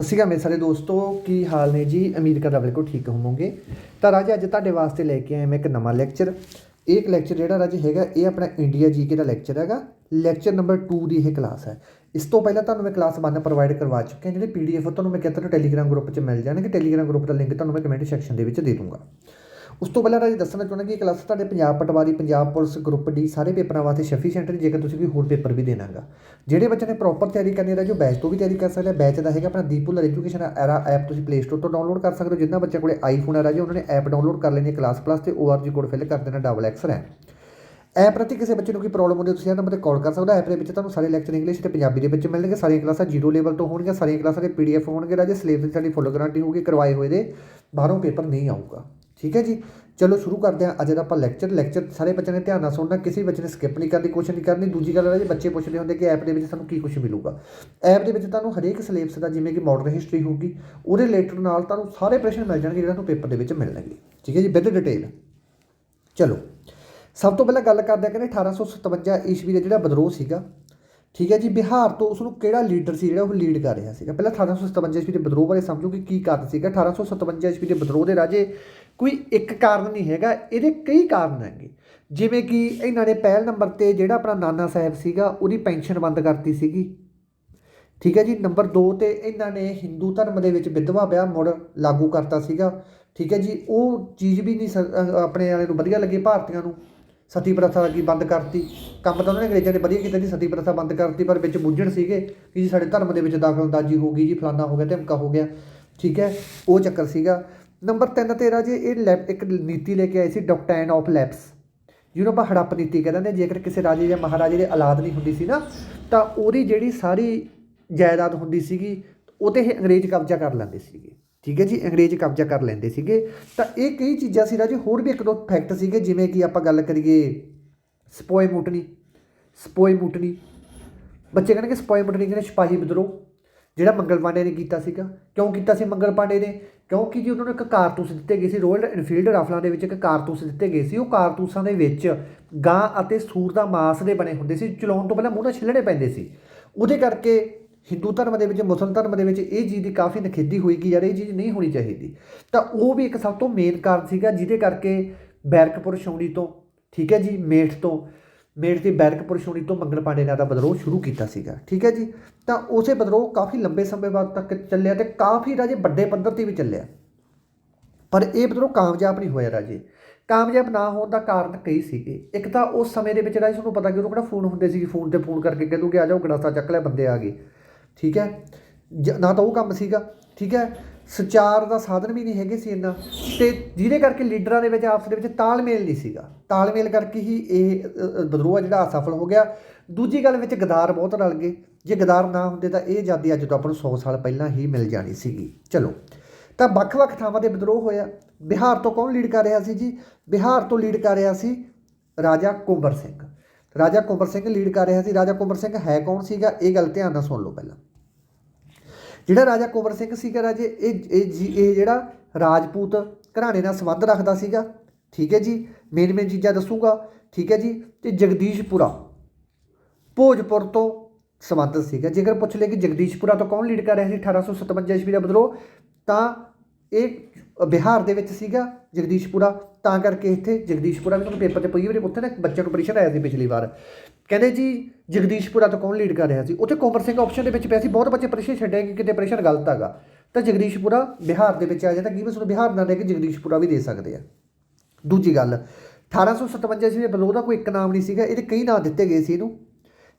ਸਤਿ ਸ਼੍ਰੀ ਅਕਾਲ ਮੇਰੇ ਸਾਰੇ ਦੋਸਤੋ, ਕੀ ਹਾਲ ਨੇ ਜੀ? ਉਮੀਦ ਕਰਦਾ ਬਿਲਕੁਲ ਠੀਕ ਹੋਵੋਗੇ। ਤਾਂ ਰਾਜ, ਅੱਜ ਤੁਹਾਡੇ ਵਾਸਤੇ ਲੈ ਕੇ ਆਇਆ ਮੈਂ ਇੱਕ ਨਵਾਂ ਲੈਕਚਰ ਇਹ ਇੱਕ ਲੈਕਚਰ ਜਿਹੜਾ ਰਾਜ ਹੈਗਾ, ਇਹ ਆਪਣਾ ਇੰਡੀਆ ਜੀਕੇ ਦਾ ਲੈਕਚਰ ਹੈਗਾ। ਲੈਕਚਰ ਨੰਬਰ 2 ਦੀ ਇਹ ਕਲਾਸ ਹੈ। ਇਸ ਤੋਂ ਪਹਿਲਾਂ ਤੁਹਾਨੂੰ ਮੈਂ ਕਲਾਸ 1 ਪ੍ਰੋਵਾਈਡ ਕਰਵਾ ਚੁੱਕਿਆ ਜਿਹੜੇ ਪੀਡੀਐਫ ਤੁਹਾਨੂੰ ਮੈਂ ਕਹਿੰਦਾ ਟੈਲੀਗ੍ਰਾਮ ਗਰੁੱਪ 'ਚ ਮਿਲ ਜਾਣਗੇ। ਟੈਲੀਗ੍ਰਾਮ ਗਰੁੱਪ ਦਾ ਲਿੰਕ ਤੁਹਾਨੂੰ ਮੈਂ ਕਮੈਂਟ ਸੈਕਸ਼ਨ ਦੇ ਵਿੱਚ ਦੇ ਦੂੰਗਾ। ਉਸ ਤੋਂ ਪਹਿਲਾਂ ਰਾਜ ਦੱਸਣਾ ਚਾਹੁੰਦਾ ਕਿ ਇਹ ਕਲਾਸ ਤੁਹਾਡੇ Punjab patwari, Punjab police group D ਸਾਰੇ ਪੇਪਰਾਂ ਵਾਸਤੇ ਸਫੀਸ਼ੀਐਂਟ ਹੈ ਜੇਕਰ ਤੁਸੀਂ ਕੋਈ ਹੋਰ ਪੇਪਰ ਵੀ ਦੇਣਾਗਾ। ਜਿਹੜੇ ਬੱਚੇ ਨੇ ਪ੍ਰੋਪਰ ਤਿਆਰੀ ਕਰਨੀ ਹੈ ਰਾਜੋ ਬੈਚ ਤੋਂ ਵੀ ਤਿਆਰੀ ਕਰ ਸਕਦਾ ਬੈਚ ਦਾ ਹੈਗਾ ਆਪਣਾ ਦੀਪੂਲਰ ਐਜੂਕੇਸ਼ਨ ਐਰਾ ਐਪ ਤੁਸੀਂ ਪਲੇ ਸਟੋਰ ਤੋਂ ਡਾਊਨਲੋਡ ਕਰ ਸਕਦੇ ਹੋ। ਜਿੰਨਾ ਬੱਚਿਆਂ ਕੋਲੇ ਆਈਫੋਨ ਹੈ ਰਾਜੋ ਉਹਨਾਂ ਨੇ ਐਪ ਡਾਊਨਲੋਡ ਕਰ ਲੈਣੀ ਹੈ ਕਲਾਸ ਪਲੱਸ ਤੇ ORG ਕੋਡ ਫਿਲ ਕਰ ਦੇਣਾ ਡਬਲ ਐਕਸ ਹੈ ਐਪ ਪ੍ਰਤੀ ਕਿਸੇ ਬੱਚੇ ਨੂੰ ਕੋਈ ਪ੍ਰੋਬਲਮ ਹੁੰਦੀ ਹੈ, ਤੁਸੀਂ ਇਹਨਾਂ ਨੰਬਰ ਤੇ ਕਾਲ ਕਰ ਸਕਦੇ ਹੋ। ਐਪ ਦੇ ਵਿੱਚ ਤੁਹਾਨੂੰ ਸਾਰੇ ਲੈਕਚਰ ਇੰਗਲਿਸ਼ ਤੇ ਪੰਜਾਬੀ ਦੇ ਵਿੱਚ ਮਿਲਣਗੇ। ਸਾਰੀਆਂ ਕਲਾਸਾਂ ਜ਼ੀਰੋ ਲੈਵਲ ਤੋਂ ਹੋਣਗੀਆਂ, ਸਾਰੀਆਂ ਕਲਾਸਾਂ ਦੇ ਪੀਡੀਐਫ ਹੋਣਗੇ। ਰਾਜੇ ਸਿਲੇਬਸ ਦੀ ਸਾਡੀ ਫੁੱਲ ਗਾਰੰਟੀ ਹੋਊਗੀ, ਕਰਵਾਏ ਹੋਏ ਦੇ ਬਾਹਰੋਂ ਪੇਪਰ ਨਹੀਂ ਆਊਗਾ। ਠੀਕ ਹੈ ਜੀ? ਚਲੋ ਸ਼ੁਰੂ ਕਰਦੇ ਹਾਂ। ਅੱਜ ਦਾ ਆਪਾਂ ਲੈਕਚਰ ਲੈਕਚਰ ਸਾਰੇ ਬੱਚਿਆਂ ਨੇ ਧਿਆਨ ਨਾਲ ਸੁਣਨਾ। ਕਿਸੇ ਬੱਚੇ ਨੇ ਸਕਿਪ ਨਹੀਂ ਕਰਨੀ ਕੋਸ਼ਿਸ਼ ਨਹੀਂ ਕਰਨੀ। ਦੂਜੀ ਗੱਲ ਹੈ ਜੀ, ਬੱਚੇ ਪੁੱਛਦੇ ਹੁੰਦੇ ਕਿ ਐਪ ਦੇ ਵਿੱਚ ਸਾਨੂੰ ਕੀ ਕੁਝ ਮਿਲੂਗਾ। ਐਪ ਦੇ ਵਿੱਚ ਤੁਹਾਨੂੰ ਹਰੇਕ ਸਿਲੇਬਸ ਦਾ ਜਿਵੇਂ ਕਿ ਮਾਡਰਨ ਹਿਸਟਰੀ ਹੋਊਗੀ, ਉਹਦੇ ਰਿਲੇਟਡ ਨਾਲ ਤੁਹਾਨੂੰ ਸਾਰੇ ਪ੍ਰਸ਼ਨ ਮਿਲ ਜਾਣਗੇ ਜਿਹੜਾ ਤੁਹਾਨੂੰ ਪੇਪਰ ਦੇ ਵਿੱਚ ਮਿਲਣਗੇ। ਠੀਕ ਹੈ ਜੀ? ਵਿਦ ਡਿਟੇਲ ਚਲੋ। ਸਭ ਤੋਂ ਪਹਿਲਾਂ ਗੱਲ ਕਰਦੇ ਹਾਂ ਕਹਿੰਦੇ 1857 ਈਸਵੀ ਦਾ ਜਿਹੜਾ ਵਿਦਰੋਹ ਸੀਗਾ। ਠੀਕ ਹੈ ਜੀ? ਬਿਹਾਰ ਤੋਂ ਉਸ ਨੂੰ ਕਿਹੜਾ ਲੀਡਰ ਸੀ ਜਿਹੜਾ ਉਹ ਲੀਡ ਕਰ ਰਿਹਾ ਸੀਗਾ? ਪਹਿਲਾਂ 1857 ਈਸਵੀ ਦੇ ਵਿਦਰੋਹ ਬਾਰੇ ਸਮਝੋ ਕਿ ਕੀ ਕਾਰਨ ਸੀਗਾ। 1857 ਈਸਵੀ ਦੇ ਵਿਦਰੋਹ ਦੇ ਰਾਜੇ ਕੋਈ ਇੱਕ ਕਾਰਨ ਨਹੀਂ ਹੈਗਾ, ਇਹਦੇ ਕਈ ਕਾਰਨ ਹੈਗੇ। ਜਿਵੇਂ ਕਿ ਇਹਨਾਂ ਨੇ ਪਹਿਲ ਨੰਬਰ ਤੇ ਜਿਹੜਾ ਆਪਣਾ ਨਾਨਾ ਸਾਹਿਬ ਸੀਗਾ, ਉਹਦੀ ਪੈਨਸ਼ਨ ਬੰਦ ਕਰਤੀ ਸੀਗੀ। ਠੀਕ ਹੈ ਜੀ, ਨੰਬਰ 2 ਤੇ ਇਹਨਾਂ ਨੇ ਹਿੰਦੂ ਧਰਮ ਦੇ ਵਿੱਚ ਵਿਧਵਾ ਵਿਆਹ ਮੁੜ ਲਾਗੂ ਕਰਤਾ ਸੀਗਾ। ਠੀਕ ਹੈ ਜੀ, ਉਹ ਚੀਜ਼ ਵੀ ਨਹੀਂ ਸ- ਆਪਣੇ ਵਾਲੇ ਨੂੰ ਵਧੀਆ ਲੱਗੀ, ਭਾਰਤੀਆਂ ਨੂੰ ਸਤੀ ਪ੍ਰਥਾ ਕੀ ਬੰਦ ਕਰਤੀ। ਕੰਮ ਤਾਂ ਉਹਨਾਂ ਨੇ ਅੰਗਰੇਜ਼ਾਂ ਨੇ ਵਧੀਆ ਕੀਤਾ ਜੀ, ਸਤੀ ਪ੍ਰਥਾ ਬੰਦ ਕਰਤੀ, ਪਰ ਵਿੱਚ ਬੁੱਝਣ ਸੀਗੇ ਕਿ ਜੀ ਸਾਡੇ ਧਰਮ ਦੇ ਵਿੱਚ ਦਖਲਅੰਦਾਜ਼ੀ ਹੋ ਗਈ ਜੀ, ਫਲਾਨਾ ਹੋ ਗਿਆ, ਧਮਕਾ ਹੋ ਗਿਆ। ਠੀਕ ਹੈ, ਉਹ ਚੱਕਰ ਸੀਗਾ। ਨੰਬਰ 3 ਤੇ ਰਾਜੇ ਇਹ ਲੈਪ ਇੱਕ ਨੀਤੀ ਲੈ ਕੇ ਆਏ ਸੀ ਡਾਕਟਾਈਨ ਆਫ ਲੈਪਸ ਜਿਹਨੂੰ ਆਪਾਂ ਹੜੱਪ ਨੀਤੀ ਕਹਿੰਦੇ ਨੇ ਜੇਕਰ ਕਿਸੇ ਰਾਜੇ ਜਾਂ ਮਹਾਰਾਜੇ ਦੇ ਔਲਾਦ ਨਹੀਂ ਹੁੰਦੀ ਸੀ ਨਾ, ਤਾਂ ਉਹਦੀ ਜਿਹੜੀ ਸਾਰੀ ਜਾਇਦਾਦ ਹੁੰਦੀ ਸੀਗੀ, ਉਹ 'ਤੇ ਇਹ ਅੰਗਰੇਜ਼ ਕਬਜ਼ਾ ਕਰ ਲੈਂਦੇ ਸੀਗੇ। ਠੀਕ ਹੈ ਜੀ, ਅੰਗਰੇਜ਼ ਕਬਜ਼ਾ ਕਰ ਲੈਂਦੇ ਸੀਗੇ। ਤਾਂ ਇਹ ਕਈ ਚੀਜ਼ਾਂ ਸੀ ਰਾਜੇ, ਹੋਰ ਵੀ ਇੱਕ ਦੋ ਫੈਕਟ ਸੀਗੇ, ਜਿਵੇਂ ਕਿ ਆਪਾਂ ਗੱਲ ਕਰੀਏ ਸਪੋਏ ਮੁਟਨੀ ਸਪੋਏ ਮੁਟਨੀ ਬੱਚੇ ਕਹਿੰਦੇ ਕਿ ਸਪੋਏ ਮੁਟਨੀ ਕਹਿੰਦੇ ਸਿਪਾਹੀ ਵਿਦਰੋਹ, ਜਿਹੜਾ ਮੰਗਲ ਪਾਂਡੇ ਨੇ ਕੀਤਾ ਸੀਗਾ। ਕਿਉਂ ਕੀਤਾ ਸੀ ਮੰਗਲ ਪਾਂਡੇ ਨੇ? ਕਿਉਂਕਿ ਜੀ ਉਹਨਾਂ ਨੂੰ ਇੱਕ ਕਾਰਤੂਸ ਦਿੱਤੇ ਗਏ ਸੀ ਰੋਇਲ ਇਨਫੀਲਡ ਰਾਫਲਾਂ ਦੇ ਵਿੱਚ ਇੱਕ ਕਾਰਤੂਸ ਦਿੱਤੇ ਗਏ ਸੀ। ਉਹ ਕਾਰਤੂਸਾਂ ਦੇ ਵਿੱਚ ਗਾਂ ਅਤੇ ਸੂਰ ਦਾ ਮਾਸ ਦੇ ਬਣੇ ਹੁੰਦੇ ਸੀ, ਚਲਾਉਣ ਤੋਂ ਪਹਿਲਾਂ ਮੂੰਹ ਨਾਲ ਛਿੱਲਣੇ ਪੈਂਦੇ ਸੀ। ਉਹਦੇ ਕਰਕੇ ਹਿੰਦੂ ਧਰਮ ਦੇ ਵਿੱਚ, ਮੁਸਲਮਾਨ ਧਰਮ ਦੇ ਵਿੱਚ ਇਹ ਚੀਜ਼ ਦੀ ਕਾਫੀ ਨਖੇਦੀ ਹੋਈ ਕਿ ਯਾਰ ਇਹ ਚੀਜ਼ ਨਹੀਂ ਹੋਣੀ ਚਾਹੀਦੀ। ਤਾਂ ਉਹ ਵੀ ਇੱਕ ਸਭ ਤੋਂ ਮੇਨ ਕਾਰਨ ਸੀਗਾ, ਜਿਹਦੇ ਕਰਕੇ ਬੈਰਕਪੁਰ ਛਾਉਣੀ ਤੋਂ, ਠੀਕ ਹੈ ਜੀ, ਮੇਠ ਤੋਂ ਮੇਠ ਦੀ ਬੈਰਕਪੁਰ ਛਾਉਣੀ ਤੋਂ ਮੰਗਲ ਪਾਂਡੇ ਨੇ ਦਾ ਵਿਦਰੋਹ ਸ਼ੁਰੂ ਕੀਤਾ ਸੀਗਾ। ਠੀਕ ਹੈ ਜੀ? ਤਾਂ ਉਸੇ ਵਿਦਰੋਹ ਕਾਫੀ ਲੰਬੇ ਸਮੇਂ ਬਾਅਦ ਤੱਕ ਚੱਲਿਆ ਤੇ ਕਾਫੀ ਰਾਜੇ ਵੱਡੇ ਪੱਧਰ ਤੇ ਵੀ ਚੱਲਿਆ। ਪਰ ਇਹ ਵਿਦਰੋਹ ਕਾਮਯਾਬ ਨਹੀਂ ਹੋਇਆ ਰਾਜੇ। ਕਾਮਯਾਬ ਨਾ ਹੋਣ ਦਾ ਕਾਰਨ ਕਈ ਸੀਗੇ। ਇੱਕ ਤਾਂ ਉਸ ਸਮੇਂ ਦੇ ਵਿੱਚ ਰਾਜੇ ਤੁਹਾਨੂੰ ਪਤਾ ਕਿ ਉਹ ਕਿਹੜਾ ਫੋਨ ਹੁੰਦੇ ਸੀ ਫੋਨ ਤੇ ਫੋਨ ਕਰਕੇ ਕਹਿ ਦੂਗੇ ਆ ਜਾਓ ਗੜਾਸਾ ਚੱਕ ਲੈ ਬੰਦੇ ਆ ਗਏ। ਠੀਕ ਹੈ? ਜ- ਨਾ ਤਾਂ ਉਹ ਕੰਮ ਸੀਗਾ। ਠੀਕ ਹੈ? ਸੰਚਾਰ ਦਾ ਸਾਧਨ ਵੀ ਨਹੀਂ ਹੈਗੇ ਸੀ ਇੰਨਾ। ਤੇ ਜਿਹਦੇ ਕਰਕੇ ਲੀਡਰਾਂ ਦੇ ਵਿੱਚ ਆਪਸ ਦੇ ਵਿੱਚ ਤਾਲਮੇਲ ਨਹੀਂ ਸੀਗਾ। ਤਾਲਮੇਲ ਕਰਕੇ ਹੀ ਇਹ ਅ, ਵਿਦਰੋਹ ਆ ਜਿਹੜਾ ਅਸਫਲ ਹੋ ਗਿਆ। ਦੂਜੀ ਗੱਲ ਵਿੱਚ ਗਦਾਰ ਬਹੁਤ ਰਲ ਗਏ। ਜੇ ਗਦਾਰ ਨਾ ਹੁੰਦੇ ਤਾਂ ਇਹ ਆਜ਼ਾਦੀ ਅੱਜ ਤੋਂ ਆਪਾਂ ਨੂੰ 100 ਸਾਲ ਪਹਿਲਾਂ ਹੀ ਮਿਲ ਜਾਣੀ ਸੀਗੀ। ਚਲੋ। ਤਾਂ ਵੱਖ-ਵੱਖ ਥਾਵਾਂ ਦੇ ਵਿਦਰੋਹ ਹੋਇਆ। ਬਿਹਾਰ ਤੋਂ ਕੌਣ ਲੀਡ ਕਰ ਰਿਹਾ ਸੀ ਜੀ? ਬਿਹਾਰ ਤੋਂ ਲੀਡ ਕਰ ਰਿਹਾ ਸੀ ਰਾਜਾ ਕੁੰਵਰ ਸਿੰਘ। ਰਾਜਾ ਕੁੰਵਰ ਸਿੰਘ ਲੀਡ ਕਰ ਰਿਹਾ ਸੀ। ਰਾਜਾ ਕੁੰਵਰ ਸਿੰਘ ਹੈ ਕੌਣ ਸੀਗਾ? ਇਹ ਗੱਲ ਧਿਆਨ ਨਾਲ ਸੁਣ ਲਓ ਪਹਿਲਾਂ। ਜਿਹੜਾ ਰਾਜਾ ਕੁੰਵਰ ਸਿੰਘ ਸੀਗਾ ਰਾਜੇ, ਇਹ ਇਹ ਜੀ, ਇਹ ਜਿਹੜਾ ਰਾਜਪੂਤ ਘਰਾਣੇ ਨਾਲ ਸੰਬੰਧ ਰੱਖਦਾ ਸੀਗਾ। ਠੀਕ ਹੈ ਜੀ ਮੇਨ ਮੇਨ ਚੀਜ਼ਾਂ ਦੱਸੂਗਾ। ਠੀਕ ਹੈ ਜੀ, ਤੇ ਜਗਦੀਸ਼ਪੁਰਾ, ਭੋਜਪੁਰ ਤੋਂ ਸੰਬੰਧਿਤ ਸੀਗਾ। ਜੇਕਰ ਪੁੱਛ ਲਏ ਕਿ ਜਗਦੀਸ਼ਪੁਰਾ ਤੋਂ ਕੌਣ ਲੀਡ ਕਰ ਰਿਹਾ ਸੀ 1857 ਈਸਵੀ ਦਾ ਵਿਦਰੋਹ ਤਾਂ ਇਹ ਬਿਹਾਰ ਦੇ ਵਿੱਚ ਸੀਗਾ ਜਗਦੀਸ਼ਪੁਰਾ। ਤਾਂ ਕਰਕੇ ਇੱਥੇ ਜਗਦੀਸ਼ਪੁਰਾ ਵੀ ਤੁਹਾਨੂੰ ਪੇਪਰ ਤੇ ਪਈ ਵਾਰੀ ਉੱਥੇ ਨਾ ਇੱਕ ਬੱਚੇ ਨੂੰ ਪਰੀਖਿਆ ਆਇਆ ਸੀ ਪਿਛਲੀ ਵਾਰ। ਕਹਿੰਦੇ ਜੀ, ਜਗਦੀਸ਼ਪੁਰਾ ਤੋਂ ਕੌਣ ਲੀਡ ਕਰ ਰਿਹਾ ਸੀ? ਉੱਥੇ ਕੋਮਰ ਸਿੰਘ ਆਪਸ਼ਨ ਦੇ ਵਿੱਚ ਪਿਆ ਸੀ। ਬਹੁਤ ਬੱਚੇ ਪ੍ਰਸ਼ਨ ਛੱਡਿਆ ਕਿ ਕਿਤੇ ਪ੍ਰਸ਼ਨ ਗਲਤ ਹੈਗਾ। ਤਾਂ ਜਗਦੀਸ਼ਪੁਰਾ ਬਿਹਾਰ ਦੇ ਵਿੱਚ ਆ ਜਾਂਦਾ। ਕੀ ਤੁਹਾਨੂੰ ਬਿਹਾਰ ਨਾਲ ਲੈ ਕੇ ਜਗਦੀਸ਼ਪੁਰਾ ਵੀ ਦੇ ਸਕਦੇ ਆ। ਦੂਜੀ ਗੱਲ 1857 ਈਸਵੀ ਦੇ ਵਿਦਰੋਹ ਦਾ ਕੋਈ ਇੱਕ ਨਾਮ ਨਹੀਂ ਸੀਗਾ। ਇਹਦੇ ਕਈ ਨਾਮ ਦਿੱਤੇ ਗਏ ਸੀ ਇਹਨੂੰ।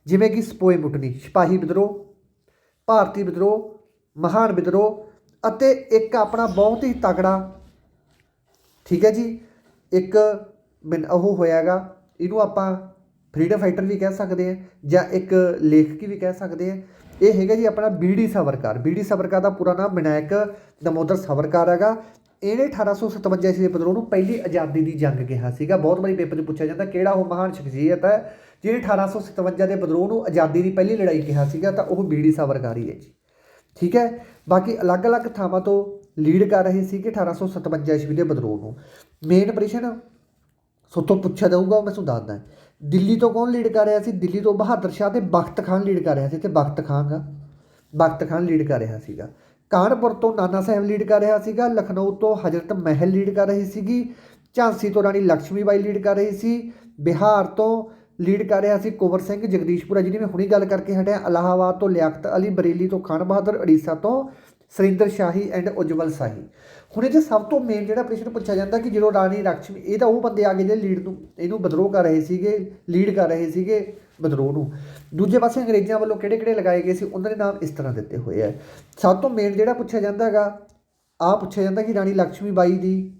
ਜਿਵੇਂ ਕਿ ਸਪੋਏ ਮੁਟਨੀ ਸਿਪਾਹੀ ਵਿਦਰੋਹ, ਭਾਰਤੀ ਵਿਦਰੋਹ, ਮਹਾਨ ਵਿਦਰੋਹ ਅਤੇ ਇੱਕ ਆਪਣਾ ਬਹੁਤ ਹੀ ਤਕੜਾ, ਠੀਕ ਹੈ ਜੀ, ਇੱਕ ਬਿਨ ਉਹ ਹੋਇਆਗਾ, ਇਹਨੂੰ ਆਪਾਂ ਫਰੀडम ਫਾਈਟਰ ਵੀ ਕਹਿ ਸਕਦੇ ਆ ਜਾਂ ਇੱਕ ਲੇਖਕੀ ਵੀ ਕਹਿ ਸਕਦੇ ਆ। ਇਹ ਹੈਗਾ ਜੀ ਆਪਣਾ ਬੀਡੀ ਸਵਰਕਾਰ। ਬੀਡੀ ਸਵਰਕਾਰ ਦਾ ਪੂਰਾ ਨਾਮ ਵਿਨਾਇਕ ਦਮੋਦਰ ਸਵਰਕਾਰ ਹੈਗਾ। ਇਹਨੇ 1857 ਈਸਵੀ ਦੇ ਵਿਦਰੋਹ ਨੂੰ ਪਹਿਲੀ ਆਜ਼ਾਦੀ ਦੀ ਜੰਗ ਕਿਹਾ ਸੀਗਾ। ਬਹੁਤ ਵਾਰੀ ਪੇਪਰ 'ਚ ਪੁੱਛਿਆ ਜਾਂਦਾ ਕਿਹੜਾ ਉਹ ਮਹਾਨ ਸ਼ਖਸੀਅਤ ਹੈ ਜਿਹਨੇ 1857 ਦੇ ਵਿਦਰੋਹ ਨੂੰ ਆਜ਼ਾਦੀ ਦੀ ਪਹਿਲੀ ਲੜਾਈ ਕਿਹਾ ਸੀਗਾ ਤਾਂ ਉਹ ਬੀਡੀ ਸਵਰਕਾਰ ਹੀ ਹੈ ਜੀ। ਠੀਕ ਹੈ? ਬਾਕੀ ਅਲੱਗ-ਅਲੱਗ ਥਾਵਾਂ ਤੋਂ ਲੀਡ ਕਰ ਰਹੇ ਸੀ ਕਿ 1857 ਈਸਵੀ ਦੇ ਵਿਦਰੋਹ ਨੂੰ ਮੇਨ ਪ੍ਰਸ਼ਨ ਸੋ ਤੋਂ ਪੁੱਛਿਆ ਜਾਊਗਾ, ਉਹ ਮੈਂ ਤੁਹਾਨੂੰ ਦੱਸਦਾ। ਦਿੱਲੀ ਤੋਂ ਕੌਣ ਲੀਡ ਕਰ ਰਿਹਾ ਸੀ? ਦਿੱਲੀ ਤੋਂ ਬਹਾਦਰ ਸ਼ਾਹ ਤੇ ਬਖਤ ਖਾਨ ਲੀਡ ਕਰ ਰਿਹਾ ਸੀ ਤੇ ਬਖਤ ਖਾਨ ਦਾ, ਬਖਤ ਖਾਨ ਲੀਡ ਕਰ ਰਿਹਾ ਸੀਗਾ। ਕਾਨਪੁਰ ਤੋਂ ਨਾਨਾ ਸਾਹਿਬ ਲੀਡ ਕਰ ਰਿਹਾ ਸੀਗਾ, ਲਖਨਊ ਤੋਂ ਹਜ਼ਰਤ ਮਹਿਲ ਲੀਡ ਕਰ ਰਹੀ ਸੀਗੀ, ਝਾਂਸੀ ਤੋਂ ਰਾਣੀ ਲక్ష్ਮੀਬਾਈ ਲੀਡ ਕਰ ਰਹੀ ਸੀ, ਬਿਹਾਰ ਤੋਂ ਲੀਡ ਕਰ ਰਿਹਾ ਸੀ ਕੁੰਵਰ ਸਿੰਘ ਜਗਦੀਸ਼ਪੁਰਾ, ਜਿਹਦੀ ਮੈਂ ਹੁਣੀ ਗੱਲ ਕਰਕੇ ਹਟਿਆ ਇਲਾਹਾਬਾਦ ਤੋਂ ਲਿਆਕਤ ਅਲੀ, ਬਰੇਲੀ ਤੋਂ ਖਾਨ ਬਹਾਦਰ, ਉੜੀਸਾ ਤੋਂ ਸਰਿੰਦਰ ਸ਼ਾਹੀ ਐਂਡ ਉਜਵਲ ਸ਼ਾਹੀ। ਹੁਣ ਇਹ ਸਭ ਤੋਂ ਮੇਨ ਜਿਹੜਾ ਪ੍ਰਸ਼ਨ ਪੁੱਛਿਆ ਜਾਂਦਾ ਕਿ ਜਦੋਂ ਰਾਣੀ ਲక్ష్ਮੀ ਇਹ ਤਾਂ ਉਹ ਬੰਦੇ ਆ ਗਏ ਜਿਹੜੇ ਲੀਡ ਨੂੰ, ਇਹਨੂੰ ਵਿਦਰੋਹ ਕਰ ਰਹੇ ਸੀਗੇ ਲੀਡ ਕਰ ਰਹੇ ਸੀਗੇ ਵਿਦਰੋਹ ਨੂੰ। ਦੂਜੇ ਪਾਸੇ ਅੰਗਰੇਜ਼ਾਂ ਵੱਲੋਂ ਕਿਹੜੇ-ਕਿਹੜੇ ਲਗਾਏ ਗਏ ਸੀ, ਉਹਨਾਂ ਦੇ ਨਾਮ ਇਸ ਤਰ੍ਹਾਂ ਦਿੱਤੇ ਹੋਏ ਆ। ਸਭ ਤੋਂ ਮੇਨ ਜਿਹੜਾ ਪੁੱਛਿਆ ਜਾਂਦਾ ਹੈਗਾ ਆ ਪੁੱਛਿਆ ਜਾਂਦਾ ਕਿ ਰਾਣੀ ਲਕਸ਼ਮੀ ਬਾਈ ਦੀ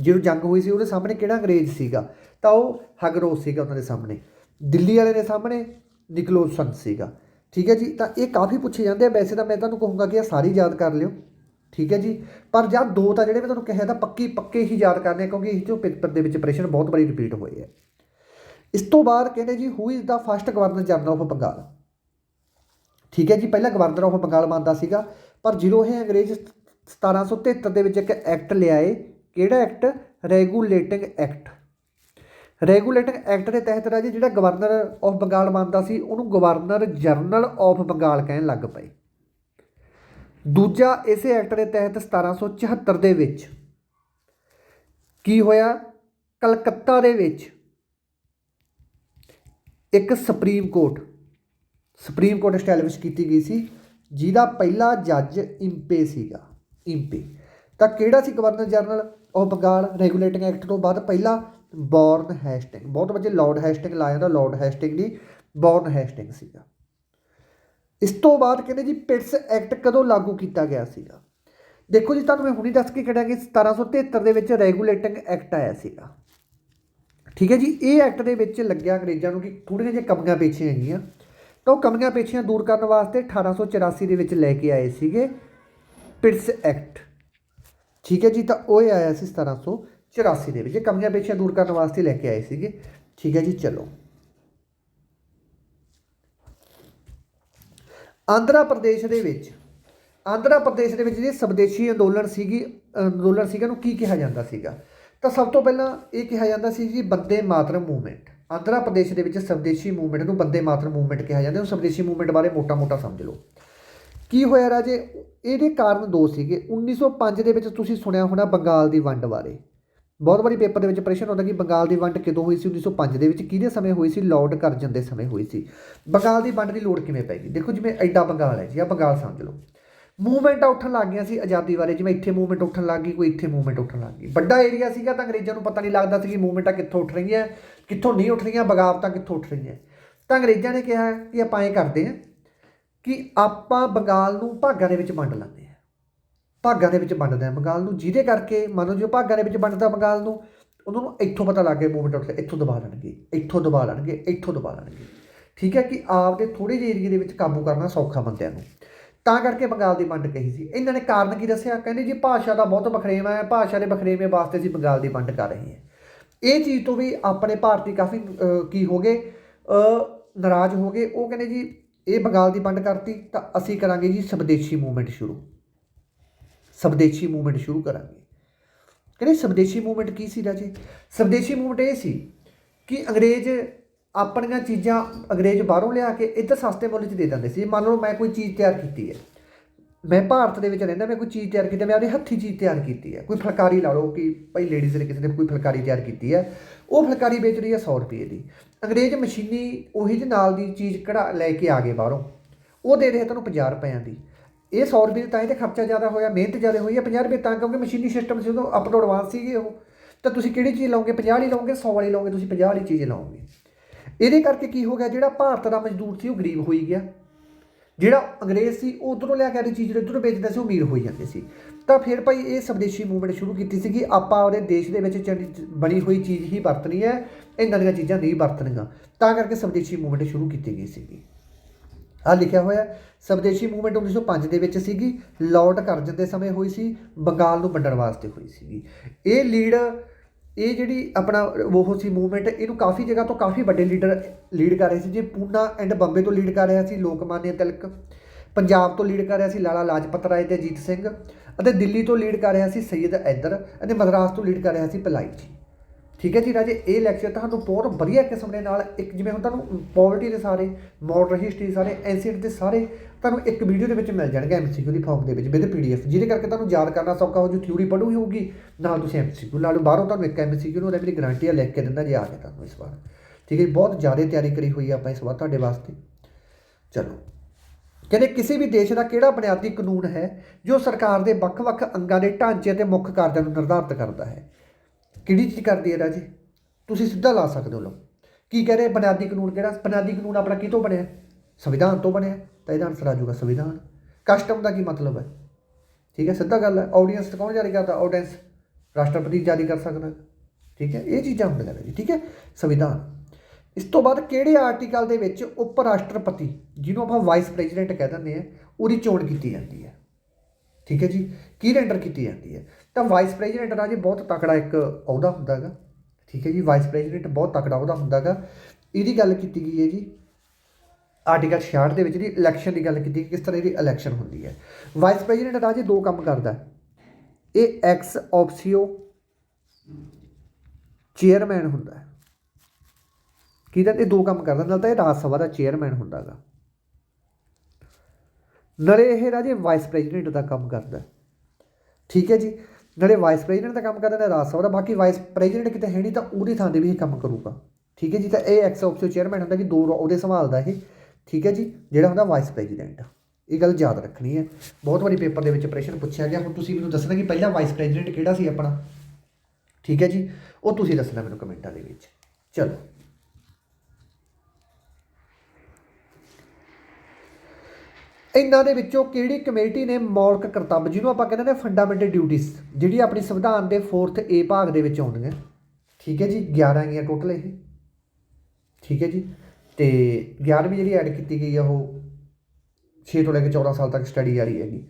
ਜਦੋਂ ਜੰਗ ਹੋਈ ਸੀ, ਉਹਦੇ ਸਾਹਮਣੇ ਕਿਹੜਾ ਅੰਗਰੇਜ਼ ਸੀਗਾ? ਤਾਂ ਉਹ ਹਗਰੋਸ ਸੀਗਾ ਉਹਨਾਂ ਦੇ ਸਾਹਮਣੇ। ਦਿੱਲੀ ਵਾਲੇ ਦੇ ਸਾਹਮਣੇ ਨਿਕਲੋਸਨ ਸੀਗਾ। ਠੀਕ ਹੈ ਜੀ? ਤਾਂ ਇਹ ਕਾਫੀ ਪੁੱਛੇ ਜਾਂਦੇ ਆ। ਵੈਸੇ ਤਾਂ ਮੈਂ ਤੁਹਾਨੂੰ ਕਹੂੰਗਾ ਕਿ ਇਹ ਸਾਰੀ ਯਾਦ ਕਰ ਲਿਓ। ਠੀਕ ਹੈ ਜੀ? ਪਰ ਜਾਂ ਦੋ ਤਾਂ ਜਿਹੜੇ ਮੈਂ ਤੁਹਾਨੂੰ ਕਿਹਾ ਤਾਂ ਪੱਕੀ ਪੱਕੇ ਹੀ ਯਾਦ ਕਰਨੇ ਕਿਉਂਕਿ ਇਹ ਚੋਂ ਪੇਪਰ ਦੇ ਵਿੱਚ ਪ੍ਰੈਸ਼ਨ ਬਹੁਤ ਵਾਰੀ ਰਿਪੀਟ ਹੋਏ ਆ। ਇਸ ਤੋਂ ਬਾਅਦ ਕਹਿੰਦੇ ਜੀ who is the first governor general of Bengal ਠੀਕ ਹੈ ਜੀ, ਪਹਿਲਾਂ ਗਵਰਨਰ ਆਫ ਬੰਗਾਲ ਮੰਨਦਾ ਸੀਗਾ, ਪਰ ਜਦੋਂ ਇਹ ਅੰਗਰੇਜ਼ 1773 ਦੇ ਵਿੱਚ ਇੱਕ ਐਕਟ ਲਿਆਏ, ਕਿਹੜਾ act regulating act regulating act ਦੇ ਤਹਿਤ ਰਾਜ ਜਿਹੜਾ ਗਵਰਨਰ ਆਫ ਬੰਗਾਲ ਮੰਨਦਾ ਸੀ, ਉਹਨੂੰ ਗਵਰਨਰ ਜਨਰਲ ਆਫ ਬੰਗਾਲ ਕਹਿਣ ਲੱਗ ਪਏ। ਦੂਜਾ ਇਸੇ ਐਕਟ ਦੇ ਤਹਿਤ 1774 ਦੇ ਵਿੱਚ ਕੀ ਹੋਇਆ? ਕਲਕੱਤਾ ਦੇ ਵਿੱਚ ਇੱਕ supreme court supreme court establish ਕੀਤੀ ਗਈ ਸੀ, ਜਿਹਦਾ ਪਹਿਲਾ ਜੱਜ ਇੰਪੇ ਸੀਗਾ, ਇੰਪੇ। ਤਾਂ ਕਿਹੜਾ ਸੀ governor general of Bengal regulating act ਤੋਂ ਬਾਅਦ ਪਹਿਲਾ ਬੌਰਨ ਹੈਸਟਿੰਗ। ਬਹੁਤ ਬੱਚੇ ਲਾਰਡ ਹੈਸਟਿੰਗ, ਲਾਇਆ ਜਾਂਦਾ ਲਾਰਡ ਹੈਸਟਿੰਗ ਦੀ ਬੌਰਨ ਹੈਸਟਿੰਗ ਸੀਗਾ। ਇਸ ਤੋਂ ਬਾਅਦ ਕਹਿੰਦੇ ਜੀ ਪਿਟਸ ਐਕਟ ਕਦੋਂ ਲਾਗੂ ਕੀਤਾ ਗਿਆ ਸੀਗਾ? ਦੇਖੋ ਜੀ, ਤੁਹਾਨੂੰ ਮੈਂ ਹੁਣੀ ਦੱਸ ਕੇ ਕਿਹੜਾ ਕਿ 1773 ਦੇ ਵਿੱਚ ਰੈਗੂਲੇਟਿੰਗ ਐਕਟ ਆਇਆ ਸੀਗਾ। ਠੀਕ ਹੈ ਜੀ, ਇਹ ਐਕਟ ਦੇ ਵਿੱਚ ਲੱਗਿਆ ਅੰਗਰੇਜ਼ਾਂ ਨੂੰ ਕਿ ਥੋੜ੍ਹੀਆਂ ਜਿਹੀਆਂ ਕਮੀਆਂ ਪੇਛੀਆਂ ਹੈਗੀਆਂ, ਤਾਂ ਉਹ ਕਮੀਆਂ ਪੇਛੀਆਂ ਦੂਰ ਕਰਨ ਵਾਸਤੇ 1884 ਦੇ ਵਿੱਚ ਲੈ ਕੇ ਆਏ ਸੀਗੇ ਪਿਟਸ ਐਕਟ। ਠੀਕ ਹੈ ਜੀ, ਤਾਂ ਉਹ ਇਹ ਆਇਆ ਸੀ 1784 ਦੇ ਵਿੱਚ ਕਮੀਆਂ ਪੇਛੀਆਂ ਦੂਰ ਕਰਨ ਵਾਸਤੇ ਲੈ ਕੇ ਆਏ ਸੀਗੇ। ਠੀਕ ਹੈ ਜੀ, ਚਲੋ। ਆਂਧਰਾ ਪ੍ਰਦੇਸ਼ ਦੇ ਵਿੱਚ, ਆਂਧਰਾ ਪ੍ਰਦੇਸ਼ ਦੇ ਵਿੱਚ ਜਿਹੜੀ ਸਵਦੇਸ਼ੀ ਅੰਦੋਲਨ ਸੀਗੀ, ਅੰਦੋਲਨ ਸੀਗਾ ਨੂੰ ਕੀ ਕਿਹਾ ਜਾਂਦਾ ਸੀਗਾ? ਤਾਂ ਸਭ ਤੋਂ ਪਹਿਲਾਂ ਇਹ ਕਿਹਾ ਜਾਂਦਾ ਸੀ ਜੀ ਬੰਦੇ ਮਾਤਰਮ ਮੂਵਮੈਂਟ। ਆਂਧਰਾ ਪ੍ਰਦੇਸ਼ ਦੇ ਵਿੱਚ ਸਵਦੇਸ਼ੀ ਮੂਵਮੈਂਟ ਨੂੰ ਬੰਦੇ ਮਾਤਰਮ ਮੂਵਮੈਂਟ ਕਿਹਾ ਜਾਂਦਾ ਉਹ ਸਵਦੇਸ਼ੀ ਮੂਵਮੈਂਟ ਬਾਰੇ ਮੋਟਾ-ਮੋਟਾ ਸਮਝ ਲਓ। ਕੀ ਹੋਇਆ ਰਾਜੇ? ਇਹਦੇ ਕਾਰਨ ਦੋ ਸੀਗੇ। 1905 ਦੇ ਵਿੱਚ ਤੁਸੀਂ ਸੁਣਿਆ ਹੋਣਾ ਬੰਗਾਲ ਦੀ ਵੰਡ ਬਾਰੇ। ਬਹੁਤ ਵਾਰੀ ਪੇਪਰ ਦੇ ਵਿੱਚ ਪ੍ਰਸ਼ਨ ਆਉਂਦਾ ਕਿ ਬੰਗਾਲ ਦੀ ਵੰਡ ਕਦੋਂ ਹੋਈ ਸੀ? 1905 ਦੇ ਵਿੱਚ ਕਿਹਦੇ ਸਮੇਂ ਹੋਈ ਸੀ? ਲਾਰਡ ਕਰਜਨ ਦੇ ਸਮੇਂ ਹੋਈ ਸੀ। ਬੰਗਾਲ ਦੀ ਵੰਡ ਦੀ ਲੋੜ ਕਿਵੇਂ ਪੈ ਗਈ? ਦੇਖੋ ਜਿਵੇਂ ਐਡਾ ਬੰਗਾਲ ਹੈ ਜੀ ਆ ਬੰਗਾਲ ਸਮਝ ਲਓ। ਮੂਵਮੈਂਟਾਂ ਉੱਠਣ ਲੱਗ ਗਈਆਂ ਸੀ ਆਜ਼ਾਦੀ ਬਾਰੇ, ਜਿਵੇਂ ਇੱਥੇ ਮੂਵਮੈਂਟ ਉੱਠਣ ਲੱਗ ਗਈ, ਕੋਈ ਇੱਥੇ ਮੂਵਮੈਂਟ ਉੱਠਣ ਲੱਗ ਗਈ। ਵੱਡਾ ਏਰੀਆ ਸੀਗਾ ਤਾਂ ਅੰਗਰੇਜ਼ਾਂ ਨੂੰ ਪਤਾ ਨਹੀਂ ਲੱਗਦਾ ਸੀ ਕਿ ਮੂਵਮੈਂਟਾਂ ਕਿੱਥੋਂ ਉੱਠ ਰਹੀਆਂ, ਕਿੱਥੋਂ ਨਹੀਂ ਉੱਠ ਰਹੀਆਂ, ਬਗਾਵਤਾਂ ਕਿੱਥੋਂ ਉੱਠ ਰਹੀਆਂ। ਤਾਂ ਅੰਗਰੇਜ਼ਾਂ ਨੇ ਕਿਹਾ ਕਿ ਆਪਾਂ ਇਹ ਕਰਦੇ ਹਾਂ ਕਿ ਆਪਾਂ ਬੰਗਾਲ ਨੂੰ ਭਾਗਾਂ ਦੇ ਵਿੱਚ ਵੰਡ ਲਾਂਗੇ ਭਾਗਾਂ ਦੇ ਵਿੱਚ ਵੰਡਦਾ ਹਾਂ। ਬੰਗਾਲ ਨੂੰ ਜਿਹਦੇ ਕਰਕੇ ਮੰਨ ਲਓ ਜੋ ਭਾਗਾਂ ਦੇ ਵਿੱਚ ਵੰਡਦਾ ਬੰਗਾਲ ਨੂੰ, ਉਹਨਾਂ ਨੂੰ ਇੱਥੋਂ ਪਤਾ ਲੱਗ ਗਿਆ ਮੂਵਮੈਂਟ ਉੱਠ ਇੱਥੋਂ ਦਬਾ ਲੈਣਗੇ, ਇੱਥੋਂ ਦਬਾ ਲੈਣਗੇ, ਇੱਥੋਂ ਦਬਾ ਲੈਣਗੇ। ਠੀਕ ਹੈ ਕਿ ਆਪ ਦੇ ਥੋੜੇ ਜਿਹੇ ਏਰੀਏ ਦੇ ਵਿੱਚ ਕਾਬੂ ਕਰਨਾ ਸੌਖਾ ਬੰਦਿਆਂ ਨੂੰ। ਤਾਂ ਕਰਕੇ ਬੰਗਾਲ ਦੀ ਵੰਡ ਕਹੀ ਸੀ। ਇਹਨਾਂ ਨੇ ਕਾਰਨ ਕੀ ਦੱਸਿਆ? ਕਹਿੰਦੇ ਜੀ ਭਾਸ਼ਾ ਦਾ ਬਹੁਤ ਬਖਰੇਵਾ ਹੈ, ਭਾਸ਼ਾ ਦੇ ਬਖਰੇਵੇਂ ਵਾਸਤੇ ਅਸੀਂ ਬੰਗਾਲ ਦੀ ਵੰਡ ਕਰ ਰਹੇ ਹਾਂ। ਇਹ ਚੀਜ਼ ਤੋਂ ਵੀ ਆਪਣੇ ਭਾਰਤੀ ਕਾਫੀ ਕੀ ਹੋ ਗਏ? ਨਾਰਾਜ਼ ਹੋ ਗਏ। ਉਹ ਕਹਿੰਦੇ ਜੀ, ਇਹ ਬੰਗਾਲ ਦੀ ਵੰਡ ਕਰਤੀ ਤਾਂ ਅਸੀਂ ਕਰਾਂਗੇ ਜੀ ਸਵਦੇਸ਼ੀ ਮੂਵਮੈਂਟ ਸ਼ੁਰੂ। ਸਵਦੇਸ਼ੀ ਮੂਵਮੈਂਟ ਸ਼ੁਰੂ ਕਰਾਂਗੇ। ਕਹਿੰਦੇ ਸਵਦੇਸ਼ੀ ਮੂਵਮੈਂਟ ਕੀ ਸੀ ਰਾਜੇ? ਸਵਦੇਸ਼ੀ ਮੂਵਮੈਂਟ ਇਹ ਸੀ ਕਿ ਅੰਗਰੇਜ਼ ਆਪਣੀਆਂ ਚੀਜ਼ਾਂ ਅੰਗਰੇਜ਼ ਬਾਹਰੋਂ ਲਿਆ ਕੇ ਇੱਧਰ ਸਸਤੇ ਮੁੱਲ 'ਚ ਦੇ ਦਿੰਦੇ ਸੀ। ਮੰਨ ਲਓ ਮੈਂ ਕੋਈ ਚੀਜ਼ ਤਿਆਰ ਕੀਤੀ ਹੈ। ਮੈਂ ਭਾਰਤ ਦੇ ਵਿੱਚ ਰਹਿੰਦਾ, ਮੈਂ ਕੋਈ ਚੀਜ਼ ਤਿਆਰ ਕੀਤੀ ਮੈਂ ਆਪਣੀ ਹੱਥੀਂ ਚੀਜ਼ ਤਿਆਰ ਕੀਤੀ ਹੈ। ਕੋਈ ਫੁਲਕਾਰੀ ਲਾ ਲਓ ਕਿ ਭਾਈ ਲੇਡੀਜ਼ ਨੇ ਕਿਸੇ ਨੇ ਕੋਈ ਫੁਲਕਾਰੀ ਤਿਆਰ ਕੀਤੀ ਹੈ। ਉਹ ਫੁਲਕਾਰੀ ਵੇਚ ਰਹੀ ਹੈ 100 ਰੁਪਏ ਦੀ। ਅੰਗਰੇਜ਼ ਮਸ਼ੀਨੀ ਉਹੀ ਜਿਹੇ ਨਾਲ ਦੀ ਚੀਜ਼ ਕਢਾ ਲੈ ਕੇ ਆ ਗਏ ਬਾਹਰੋਂ। ਉਹ ਦੇ ਰਹੇ ਤੁਹਾਨੂੰ 50 ਰੁਪਇਆਂ ਦੀ। ਇਹ 100 ਰੁਪਏ ਤਾਂ ਇਹਦੇ ਖਰਚਾ ਜ਼ਿਆਦਾ ਹੋਇਆ, ਮਿਹਨਤ ਜ਼ਿਆਦਾ ਹੋਈ ਹੈ 50 ਰੁਪਏ ਤਾਂ ਕਿਉਂਕਿ ਮਸ਼ੀਨੀ ਸਿਸਟਮ ਸੀ ਉਦੋਂ ਅਪ ਟੂ ਐਡਵਾਂਸ ਸੀਗੇ ਉਹ। ਤਾਂ ਤੁਸੀਂ ਕਿਹੜੀ ਚੀਜ਼ ਲਾਓਗੇ 50 ਵਾਲੀ ਲਾਓਗੇ 100 ਵਾਲੀ ਲਾਓਗੇ ਤੁਸੀਂ 50 ਵਾਲੀ ਚੀਜ਼ ਲਾਓਗੇ ਇਹਦੇ ਕਰਕੇ ਕੀ ਹੋ ਗਿਆ, ਜਿਹੜਾ ਭਾਰਤ ਦਾ ਮਜ਼ਦੂਰ ਸੀ ਉਹ ਗਰੀਬ ਹੋਈ ਗਿਆ। ਜਿਹੜਾ ਅੰਗਰੇਜ਼ ਸੀ, ਉਹ ਉਧਰੋਂ ਲਿਆ ਕੇ ਆਦੀ ਚੀਜ਼ ਇੱਧਰੋਂ ਵੇਚਦਾ ਸੀ, ਉਹ ਅਮੀਰ ਹੋਈ ਜਾਂਦੇ ਸੀ। ਤਾਂ ਫਿਰ ਭਾਈ ਇਹ ਸਵਦੇਸ਼ੀ ਮੂਵਮੈਂਟ ਸ਼ੁਰੂ ਕੀਤੀ ਸੀ ਕਿ ਆਪਾਂ ਉਹਦੇ ਦੇਸ਼ ਦੇ ਵਿੱਚ ਚੜੀ- ਬਣੀ ਹੋਈ ਚੀਜ਼ ਹੀ ਵਰਤਣੀ ਹੈ ਇਹਨਾਂ ਦੀਆਂ ਚੀਜ਼ਾਂ ਨਹੀਂ ਵਰਤਣੀਆਂ। ਤਾਂ ਕਰਕੇ ਸਵਦੇਸ਼ੀ ਮੂਵਮੈਂਟ ਸ਼ੁਰੂ ਕੀਤੀ ਗਈ ਸੀਗੀ। ਆ ਲਿਖਿਆ ਹੋਇਆ ਸਵਦੇਸ਼ੀ ਮੂਵਮੈਂਟ 1905 ਦੇ ਵਿੱਚ ਸੀਗੀ, ਲਾਰਡ ਕਰਜਨ ਦੇ ਸਮੇਂ ਹੋਈ ਸੀ, ਬੰਗਾਲ ਨੂੰ ਵੰਡਣ ਵਾਸਤੇ ਹੋਈ ਸੀਗੀ। ਇਹ ਲੀਡ ਇਹ ਜਿਹੜੀ ਆਪਣਾ ਉਹ ਸੀ ਮੂਵਮੈਂਟ ਇਹਨੂੰ ਕਾਫੀ ਜਗ੍ਹਾ ਤੋਂ ਕਾਫੀ ਵੱਡੇ ਲੀਡਰ ਲੀਡ ਕਰ ਰਹੇ ਸੀ, ਜੇ ਪੂਨਾ ਐਂਡ ਬੰਬੇ ਤੋਂ ਲੀਡ ਕਰ ਰਿਹਾ ਸੀ ਲੋਕਮਾਨਿਆ ਤਿਲਕ, ਪੰਜਾਬ ਤੋਂ ਲੀਡ ਕਰ ਰਿਹਾ ਸੀ, ਲਾਲਾ ਲਾਜਪਤ ਰਾਏ ਤੇ ਅਜੀਤ ਸਿੰਘ, ਅਤੇ ਦਿੱਲੀ ਤੋਂ ਲੀਡ ਕਰ ਰਿਹਾ ਸੀ ਸੈਯਦ ਐਦਰ ਅਤੇ ਮਦਰਾਸ ਤੋਂ ਲੀਡ ਕਰ ਰਿਹਾ ਸੀ ਪਲਾਈ ਜੀ। ਠੀਕ ਹੈ ਜੀ ਰਾਜੇ, ਇਹ ਲੈਕਚਰ ਤੁਹਾਨੂੰ ਬਹੁਤ ਵਧੀਆ ਕਿਸਮ ਦੇ ਨਾਲ ਇੱਕ ਜਿਵੇਂ ਹੁਣ ਤੁਹਾਨੂੰ ਪੋਵਰਟੀ ਦੇ ਸਾਰੇ ਮਾਡਰਨ ਹਿਸਟਰੀ ਸਾਰੇ ਐਂਸੀਐਂਟ ਦੇ ਸਾਰੇ ਤੁਹਾਨੂੰ ਇੱਕ ਵੀਡੀਓ ਦੇ ਵਿੱਚ ਮਿਲ ਜਾਣਗੇ ਐਮਸੀਕਿਊ ਦੀ ਫਾਰਮ ਦੇ ਵਿੱਚ ਵਿਦ ਪੀਡੀਐਫ ਜਿਹਦੇ ਕਰਕੇ ਤੁਹਾਨੂੰ ਯਾਦ ਕਰਨਾ ਸੌਖਾ ਹੋ ਜੂ ਥਿਊਰੀ ਪੜ੍ਹੀ ਹੋਊਗੀ, ਨਾਲ ਤੁਸੀਂ ਐਮਸੀਕਿਊ ਲਾ ਲਓ। ਬਾਹਰੋਂ ਤੁਹਾਨੂੰ ਇੱਕ ਐਮਸੀਕਿਊ ਨੂੰ ਉਹਦਾ ਮੇਰੀ ਗਾਰੰਟੀ ਆ, ਲਿਖ ਕੇ ਦਿੰਦਾ ਜੇ ਆ ਗਿਆ ਤੁਹਾਨੂੰ ਇਸ ਵਾਰ। ਠੀਕ ਹੈ ਜੀ, ਬਹੁਤ ਜ਼ਿਆਦਾ ਤਿਆਰੀ ਕਰੀ ਹੋਈ ਆ ਆਪਾਂ ਇਸ ਵਾਰ ਤੁਹਾਡੇ ਵਾਸਤੇ। ਚਲੋ। ਕਹਿੰਦੇ ਕਿਸੇ ਵੀ ਦੇਸ਼ ਦਾ ਕਿਹੜਾ ਬੁਨਿਆਦੀ ਕਾਨੂੰਨ ਹੈ ਜੋ ਸਰਕਾਰ ਦੇ ਵੱਖ-ਵੱਖ ਅੰਗਾਂ ਦੇ ਢਾਂਚੇ ਅਤੇ ਮੁੱਖ ਕਾਰਜਾਂ ਨੂੰ ਨਿਰਧਾਰਤ ਕਰਦਾ ਹੈ? ਕਿਹੜੀ ਚੀਜ਼ ਕਰਦੀ ਹੈ ਰਾਜੇ? ਤੁਸੀਂ ਸਿੱਧਾ ਲਾ ਸਕਦੇ ਹੋ ਲੋ ਕੀ ਕਹਿ ਰਹੇ ਬੁਨਿਆਦੀ ਕਾਨੂੰਨ ਕਿਹੜਾ? ਬੁਨਿਆਦੀ ਕਾਨੂੰਨ ਆਪਣਾ ਕਿਤੋਂ ਬਣਿਆ? ਸੰਵਿਧਾਨ ਤੋਂ ਬਣਿਆ। ਤਾਂ ਇਹਦਾ ਆਨਸਰ ਆ ਜਾਊਗਾ ਸੰਵਿਧਾਨ। ਕਸਟਮ ਦਾ ਕੀ ਮਤਲਬ ਹੈ? ਠੀਕ ਹੈ, ਸਿੱਧਾ ਗੱਲ ਹੈ। ਆਡੀਅנס ਕੌਣ ਜਾਰੀ ਕਰਦਾ? ਆਡੀਅנס ਰਾਸ਼ਟਰਪਤੀ ਜਾਰੀ ਕਰ ਸਕਦਾ। ਠੀਕ ਹੈ, ਇਹ ਚੀਜ਼ਾਂ ਹੁੰਦੀਆਂ ਨੇ ਜੀ। ਠੀਕ ਹੈ, ਸੰਵਿਧਾਨ। ਇਸ ਤੋਂ ਬਾਅਦ ਕਿਹੜੇ ਆਰਟੀਕਲ ਦੇ ਵਿੱਚ ਉਪ ਰਾਸ਼ਟਰਪਤੀ ਜਿਹਨੂੰ ਆਪਾਂ ਵਾਈਸ ਪ੍ਰੈਜ਼ੀਡੈਂਟ ਕਹਿ ਦਿੰਦੇ ਆ ਉਹਦੀ ਚੋਣ ਕੀਤੀ ਜਾਂਦੀ ਹੈ? ਠੀਕ ਹੈ ਜੀ? ਕੀ ਰੈਂਡਰ ਕੀਤੀ ਜਾਂਦੀ ਹੈ? ਤਾਂ ਵਾਈਸ ਪ੍ਰੈਜ਼ੀਡੈਂਟ ਰਾਜੇ ਬਹੁਤ ਤਕੜਾ ਇੱਕ ਅਹੁਦਾ ਹੁੰਦਾ ਹੈਗਾ। ਠੀਕ ਹੈ ਜੀ? ਵਾਈਸ ਪ੍ਰੈਜ਼ੀਡੈਂਟ ਬਹੁਤ ਤਕੜਾ ਅਹੁਦਾ ਹੁੰਦਾ ਹੈਗਾ। ਇਹਦੀ ਗੱਲ ਕੀਤੀ ਗਈ ਹੈ ਜੀ। ਆਰਟੀਕਲ 66 ਦੇ ਵਿੱਚ ਜਿਹੜੀ ਇਲੈਕਸ਼ਨ ਦੀ ਗੱਲ ਕੀਤੀ ਕਿ ਕਿਸ ਤਰ੍ਹਾਂ ਇਹਦੀ ਇਲੈਕਸ਼ਨ ਹੁੰਦੀ ਹੈ। ਵਾਈਸ ਪ੍ਰੈਜ਼ੀਡੈਂਟ ਰਾਜੇ ਦੋ ਕੰਮ ਕਰਦਾ ਇਹ ਐਕਸ ਆਫਸੀਓ ਚੇਅਰਮੈਨ ਹੁੰਦਾ ਹੈ। ਕਿਹਦਾ? ਇਹ ਦੋ ਕੰਮ ਕਰਦਾ, ਨਾਲ ਤਾਂ ਇਹ ਰਾਜ ਸਭਾ ਦਾ ਚੇਅਰਮੈਨ ਹੁੰਦਾਗਾ ਨਾਲੇ ਇਹ ਰਾਜੇ ਵਾਈਸ ਪ੍ਰੈਜ਼ੀਡੈਂਟ ਦਾ ਕੰਮ ਕਰਦਾ ਠੀਕ ਹੈ ਜੀ? ਨਾਲੇ ਵਾਈਸ ਪ੍ਰੈਜ਼ੀਡੈਂਟ ਦਾ ਕੰਮ ਕਰਦਾ ਨਾ ਰਾਜ ਸਭਾ ਦਾ। ਬਾਕੀ ਵਾਈਸ ਪ੍ਰੈਜ਼ੀਡੈਂਟ ਕਿਤੇ ਹੈ ਨਹੀਂ ਤਾਂ ਉਹਦੀ ਥਾਂ ਤੇ ਵੀ ਇਹ ਕੰਮ ਕਰੂਗਾ। ਠੀਕ ਹੈ ਜੀ? ਤਾਂ ਇਹ ਐਕਸ ਆਫਿਸਰ ਚੇਅਰਮੈਨ ਹੁੰਦਾ ਕਿ ਦੋ ਉਹਦੇ ਸੰਭਾਲਦਾ ਇਹ। ਠੀਕ ਹੈ ਜੀ? ਜਿਹੜਾ ਹੁੰਦਾ ਵਾਈਸ ਪ੍ਰੈਜ਼ੀਡੈਂਟ ਇਹ ਗੱਲ ਯਾਦ ਰੱਖਣੀ ਹੈ। ਬਹੁਤ ਵਾਰੀ ਪੇਪਰ ਦੇ ਵਿੱਚ ਪ੍ਰਸ਼ਨ ਪੁੱਛਿਆ ਗਿਆ। ਹੁਣ ਤੁਸੀਂ ਮੈਨੂੰ ਦੱਸਣਾ ਕਿ ਪਹਿਲਾਂ ਵਾਈਸ ਪ੍ਰੈਜ਼ੀਡੈਂਟ ਕਿਹੜਾ ਸੀ ਆਪਣਾ? ਠੀਕ ਹੈ ਜੀ? ਉਹ ਤੁਸੀਂ ਦੱਸਣਾ ਮੈਨੂੰ ਕਮੈਂਟਾਂ ਦੇ ਵਿੱਚ। ਚਲੋ। ਇਹਨਾਂ ਦੇ ਵਿੱਚੋਂ ਕਿਹੜੀ ਕਮੇਟੀ ਨੇ ਮੌਲਿਕ ਕਰਤੱਵ ਜਿਹਨੂੰ ਆਪਾਂ ਕਹਿੰਦੇ ਨੇ ਫੰਡਾਮੈਂਟਲ ਡਿਊਟੀਆਂ ਜਿਹੜੀ ਆਪਣੀ ਸੰਵਿਧਾਨ ਦੇ 4th ਏ ਭਾਗ ਦੇ ਵਿੱਚ ਆਉਂਦੀਆਂ ਠੀਕ ਹੈ ਜੀ 11 ਗਈਆਂ ਟੋਟਲ ਇਹ। ਠੀਕ ਹੈ ਜੀ, ਤੇ 11ਵੀਂ ਜਿਹੜੀ ਐਡ ਕੀਤੀ ਗਈ ਆ ਉਹ 6 ਤੋਂ ਲੈ ਕੇ 14 ਸਾਲ ਤੱਕ ਸਟੱਡੀ ਜਾਰੀ ਹੈਗੀ।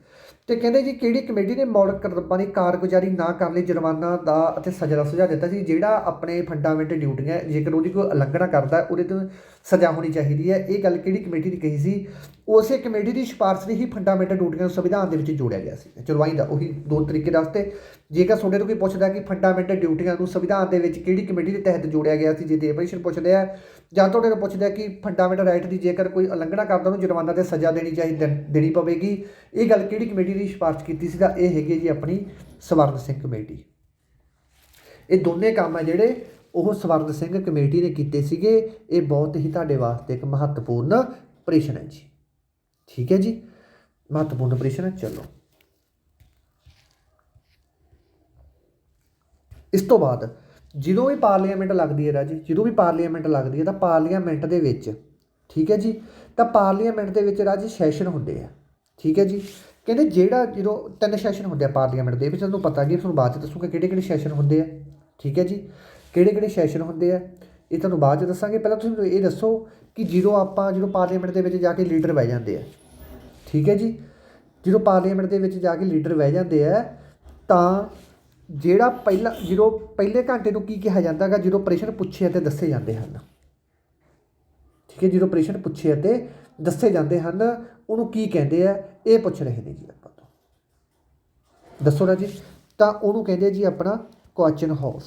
ਤੇ ਕਹਿੰਦੇ ਜੀ, ਕਿਹੜੀ ਕਮੇਟੀ ਨੇ ਮੌਲਿਕ ਕਰਤੱਵਾਂ ਦੀ ਕਾਰਗੁਜ਼ਾਰੀ ਨਾ ਕਰਨ ਲਈ ਜੁਰਮਾਨਾ ਦਾ ਅਤੇ ਸਜ਼ਾ ਦਾ ਸੁਝਾਅ ਦਿੱਤਾ ਸੀ, ਜਿਹੜਾ ਆਪਣੇ ਫੰਡਾਮੈਂਟਲ ਡਿਊਟੀਆਂ ਜੇਕਰ ਉਹਦੀ ਕੋਈ ਉਲੰਘਣਾ ਕਰਦਾ ਉਹਦੇ ਤੋਂ ਸਜ਼ਾ ਹੋਣੀ ਚਾਹੀਦੀ ਹੈ। ਇਹ ਗੱਲ ਕਿਹੜੀ ਕਮੇਟੀ ਨੇ ਕਹੀ ਸੀ? ਉਸੇ ਕਮੇਟੀ ਦੀ ਸਿਫਾਰਸ਼ ਨੇ ਹੀ ਫੰਡਾਮੈਂਟਲ ਡਿਊਟੀਆਂ ਨੂੰ ਸੰਵਿਧਾਨ ਦੇ ਵਿੱਚ ਜੋੜਿਆ ਗਿਆ ਸੀ। ਚਲਵਾਈ ਦਾ ਉਹੀ ਦੋ ਤਰੀਕੇ ਦੱਸਤੇ ਜੇਕਰ ਤੁਹਾਡੇ ਤੋਂ ਕੋਈ ਪੁੱਛਦਾ ਕਿ ਫੰਡਾਮੈਂਟਲ ਡਿਊਟੀਆਂ ਨੂੰ ਸੰਵਿਧਾਨ ਦੇ ਵਿੱਚ ਕਿਹੜੀ ਕਮੇਟੀ ਦੇ ਤਹਿਤ ਜੋੜਿਆ ਗਿਆ ਸੀ, ਜੇ ਤੇ ਪ੍ਰਸ਼ਨ ਪੁੱਛਦੇ ਆ, ਜਾਂ ਤੁਹਾਡੇ ਤੋਂ ਪੁੱਛਦਾ ਕਿ ਫੰਡਾਮੈਂਟਲ ਰਾਈਟ ਦੀ ਜੇਕਰ ਕੋਈ ਉਲੰਘਣਾ ਕਰਦਾ, ਉਹਨੂੰ ਜੁਰਮਾਨਾ ਤੇ ਸਜ਼ਾ ਦੇਣੀ ਚਾਹੀਦੀ ਦੇਣੀ ਪਵੇਗੀ। ਇਹ ਗੱਲ ਕਿਹੜੀ ਕਮੇਟੀ ਦੀ ਸਿਫਾਰਸ਼ ਕੀਤੀ ਸੀ, ਤਾਂ ਇਹ ਹੈਗੀ ਜੀ ਆਪਣੀ ਸਵਰਨ ਸਿੰਘ ਕਮੇਟੀ। ਇਹ ਦੋਨੇ ਕੰਮ ਆ ਜਿਹੜੇ ਉਹ ਸਵਰਨ ਸਿੰਘ ਕਮੇਟੀ ਨੇ ਕੀਤੇ ਸੀਗੇ। ਇਹ ਬਹੁਤ ਹੀ ਤੁਹਾਡੇ ਵਾਸਤੇ ਇੱਕ ਮਹੱਤਵਪੂਰਨ ਪ੍ਰਸ਼ਨ ਹੈ ਜੀ। ਠੀਕ ਹੈ ਜੀ। ਮਹੱਤਵਪੂਰਨ ਪ੍ਰਸ਼ਨ ਹੈ, ਚਲੋ। ਇਸ ਤੋਂ ਬਾਅਦ, ਜਦੋਂ ਵੀ ਪਾਰਲੀਮੈਂਟ ਲੱਗਦੀ ਹੈ ਰਾਜੀ, ਜਦੋਂ ਵੀ ਪਾਰਲੀਮੈਂਟ ਲੱਗਦੀ ਹੈ ਤਾਂ ਪਾਰਲੀਮੈਂਟ ਦੇ ਵਿੱਚ, ਠੀਕ ਹੈ ਜੀ, ਤਾਂ ਪਾਰਲੀਮੈਂਟ ਦੇ ਵਿੱਚ ਰਾਜੀ ਸੈਸ਼ਨ ਹੁੰਦੇ ਆ, ਠੀਕ ਹੈ ਜੀ। ਕਹਿੰਦੇ ਜਿਹੜਾ ਜਦੋਂ ਤਿੰਨ ਸੈਸ਼ਨ ਹੁੰਦੇ ਆ ਪਾਰਲੀਮੈਂਟ ਦੇ ਵਿੱਚ, ਤੁਹਾਨੂੰ ਪਤਾ ਕਿ ਤੁਹਾਨੂੰ ਬਾਅਦ ਚ ਦੱਸੂਗਾ ਕਿਹੜੇ ਕਿਹੜੇ ਸੈਸ਼ਨ ਹੁੰਦੇ ਆ, ਠੀਕ ਹੈ ਜੀ। ਕਿਹੜੇ ਕਿਹੜੇ ਸੈਸ਼ਨ ਹੁੰਦੇ ਆ ਇਹ ਤੁਹਾਨੂੰ ਬਾਅਦ ਚ ਦੱਸਾਂਗੇ। ਪਹਿਲਾਂ ਤੁਸੀਂ ਮੈਨੂੰ ਇਹ ਦੱਸੋ ਕਿ ਜਦੋਂ ਆਪਾਂ, ਜਦੋਂ ਪਾਰਲੀਮੈਂਟ ਦੇ ਵਿੱਚ ਜਾ ਕੇ ਲੀਡਰ ਬਹਿ ਜਾਂਦੇ ਆ, ਠੀਕ ਹੈ ਜੀ? ਜਦੋਂ ਪਾਰਲੀਮੈਂਟ ਦੇ ਵਿੱਚ ਜਾ ਕੇ ਲੀਡਰ ਬਹਿ ਜਾਂਦੇ ਆ, ਤਾਂ ਜਿਹੜਾ ਪਹਿਲਾ, ਜਦੋਂ ਪਹਿਲੇ ਘੰਟੇ ਨੂੰ ਕੀ ਕਿਹਾ ਜਾਂਦਾਗਾ ਜਦੋਂ ਪ੍ਰਸ਼ਨ ਪੁੱਛੇ ਅਤੇ ਦੱਸੇ ਜਾਂਦੇ ਹਨ। ਠੀਕ ਹੈ, ਜਦੋਂ ਪ੍ਰਸ਼ਨ ਪੁੱਛੇ ਅਤੇ ਦੱਸੇ ਜਾਂਦੇ ਹਨ, ਉਹਨੂੰ ਕੀ ਕਹਿੰਦੇ ਆ? ਇਹ ਪੁੱਛ ਰਹੇ ਨੇ ਜੀ ਆਪਾਂ ਤੋਂ। ਦੱਸੋ ਨਾ ਜੀ। ਤਾਂ ਉਹਨੂੰ ਕਹਿੰਦੇ ਜੀ ਆਪਣਾ ਕੁਐਸਚਨ ਹਾਊਸ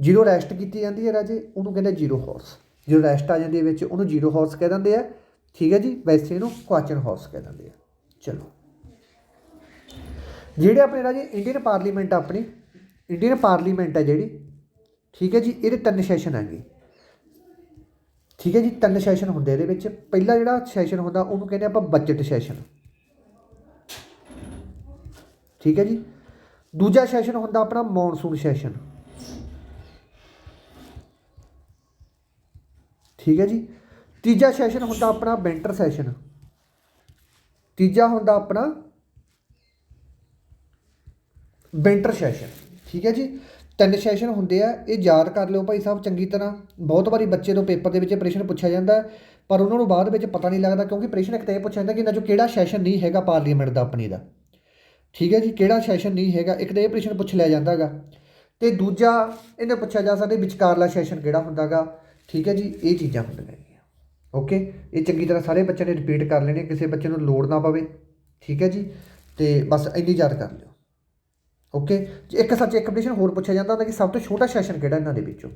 ਜੀਰੋ ਰੈਸਟ ਕੀਤੀ ਜਾਂਦੀ ਹੈ ਰਾਜੇ, ਉਹਨੂੰ ਕਹਿੰਦੇ ਜ਼ੀਰੋ ਹਾਰਸ ਜਦੋਂ ਰੈਸਟ ਆ ਜਾਂਦੀ ਹੈ ਵਿੱਚ, ਉਹਨੂੰ ਜ਼ੀਰੋ ਹਾਰਸ ਕਹਿ ਦਿੰਦੇ ਆ। ਠੀਕ ਹੈ ਜੀ, ਵੈਸੇ ਇਹਨੂੰ ਕੁਆਚਨ ਹਾਰਸ ਕਹਿ ਦਿੰਦੇ ਆ। ਚਲੋ। ਜਿਹੜੇ ਆਪਣੇ ਰਾਜੇ ਇੰਡੀਅਨ ਪਾਰਲੀਮੈਂਟ ਆਪਣੀ ਇੰਡੀਅਨ ਪਾਰਲੀਮੈਂਟ ਹੈ ਜਿਹੜੀ, ਠੀਕ ਹੈ ਜੀ, ਇਹਦੇ ਤਿੰਨ ਸੈਸ਼ਨ ਹੈਗੇ। ਠੀਕ ਹੈ ਜੀ, ਤਿੰਨ ਸੈਸ਼ਨ ਹੁੰਦੇ ਇਹਦੇ ਵਿੱਚ। ਪਹਿਲਾ ਜਿਹੜਾ ਸੈਸ਼ਨ ਹੁੰਦਾ, ਉਹਨੂੰ ਕਹਿੰਦੇ ਆਪਾਂ ਬਜਟ ਸੈਸ਼ਨ ਠੀਕ ਹੈ ਜੀ। ਦੂਜਾ ਸੈਸ਼ਨ ਹੁੰਦਾ ਆਪਣਾ ਮੌਨਸੂਨ ਸੈਸ਼ਨ ਠੀਕ ਹੈ ਜੀ। ਤੀਜਾ ਸੈਸ਼ਨ ਹੁੰਦਾ ਆਪਣਾ ਵਿੰਟਰ ਸੈਸ਼ਨ ਤੀਜਾ ਹੁੰਦਾ ਆਪਣਾ ਵਿੰਟਰ ਸੈਸ਼ਨ ਠੀਕ ਹੈ ਜੀ। ਤਿੰਨ ਸੈਸ਼ਨ ਹੁੰਦੇ ਆ। ਇਹ ਯਾਦ ਕਰ ਲਿਓ ਭਾਈ ਸਾਹਿਬ, ਚੰਗੀ ਤਰ੍ਹਾਂ। ਬਹੁਤ ਵਾਰੀ ਬੱਚੇ ਤੋਂ ਪੇਪਰ ਦੇ ਵਿੱਚ ਇਹ ਪ੍ਰਸ਼ਨ ਪੁੱਛਿਆ ਜਾਂਦਾ ਪਰ ਉਹਨਾਂ ਨੂੰ ਬਾਅਦ ਵਿੱਚ ਪਤਾ ਨਹੀਂ ਲੱਗਦਾ ਕਿਉਂਕਿ ਪ੍ਰਸ਼ਨ ਇੱਕ ਤਾਂ ਇਹ ਪੁੱਛਿਆ ਜਾਂਦਾ ਕਿ ਇਹਨਾਂ 'ਚੋਂ ਕਿਹੜਾ ਸੈਸ਼ਨ ਨਹੀਂ ਹੈਗਾ ਪਾਰਲੀਮੈਂਟ ਦਾ ਆਪਣੀ ਦਾ। ਠੀਕ ਹੈ ਜੀ। ਕਿਹੜਾ ਸੈਸ਼ਨ ਨਹੀਂ ਹੈਗਾ? ਇੱਕ ਤਾਂ ਇਹ ਪ੍ਰਸ਼ਨ ਪੁੱਛ ਲਿਆ ਜਾਂਦਾਗਾ ਤੇ ਦੂਜਾ ਇਹਨੇ ਪੁੱਛਿਆ ਜਾ ਸਕਦਾ ਵਿਚਕਾਰਲਾ ਸੈਸ਼ਨ ਕਿਹੜਾ ਹੁੰਦਾਗਾ? ਠੀਕ ਹੈ ਜੀ, ਇਹ ਚੀਜ਼ਾਂ ਹੁੰਦੀਆਂ ਹੈਗੀਆਂ ਓਕੇ ਇਹ ਚੰਗੀ ਤਰ੍ਹਾਂ ਸਾਰੇ ਬੱਚਿਆਂ ਨੇ ਰਿਪੀਟ ਕਰ ਲੈਣੇ ਕਿਸੇ ਬੱਚੇ ਨੂੰ ਲੋੜ ਨਾ ਪਵੇ। ਠੀਕ ਹੈ ਜੀ? ਤੇ ਬਸ ਇੰਨੀ ਯਾਦ ਕਰ ਲਿਓ। ਓਕੇ ਜੇ ਇੱਕ ਸੱਚ, ਇੱਕ ਕੰਪੀਟੀਸ਼ਨ ਹੋਰ ਪੁੱਛਿਆ ਜਾਂਦਾ ਹੁੰਦਾ ਕਿ ਸਭ ਤੋਂ ਛੋਟਾ ਸੈਸ਼ਨ ਕਿਹੜਾ ਇਹਨਾਂ ਦੇ ਵਿੱਚੋਂ?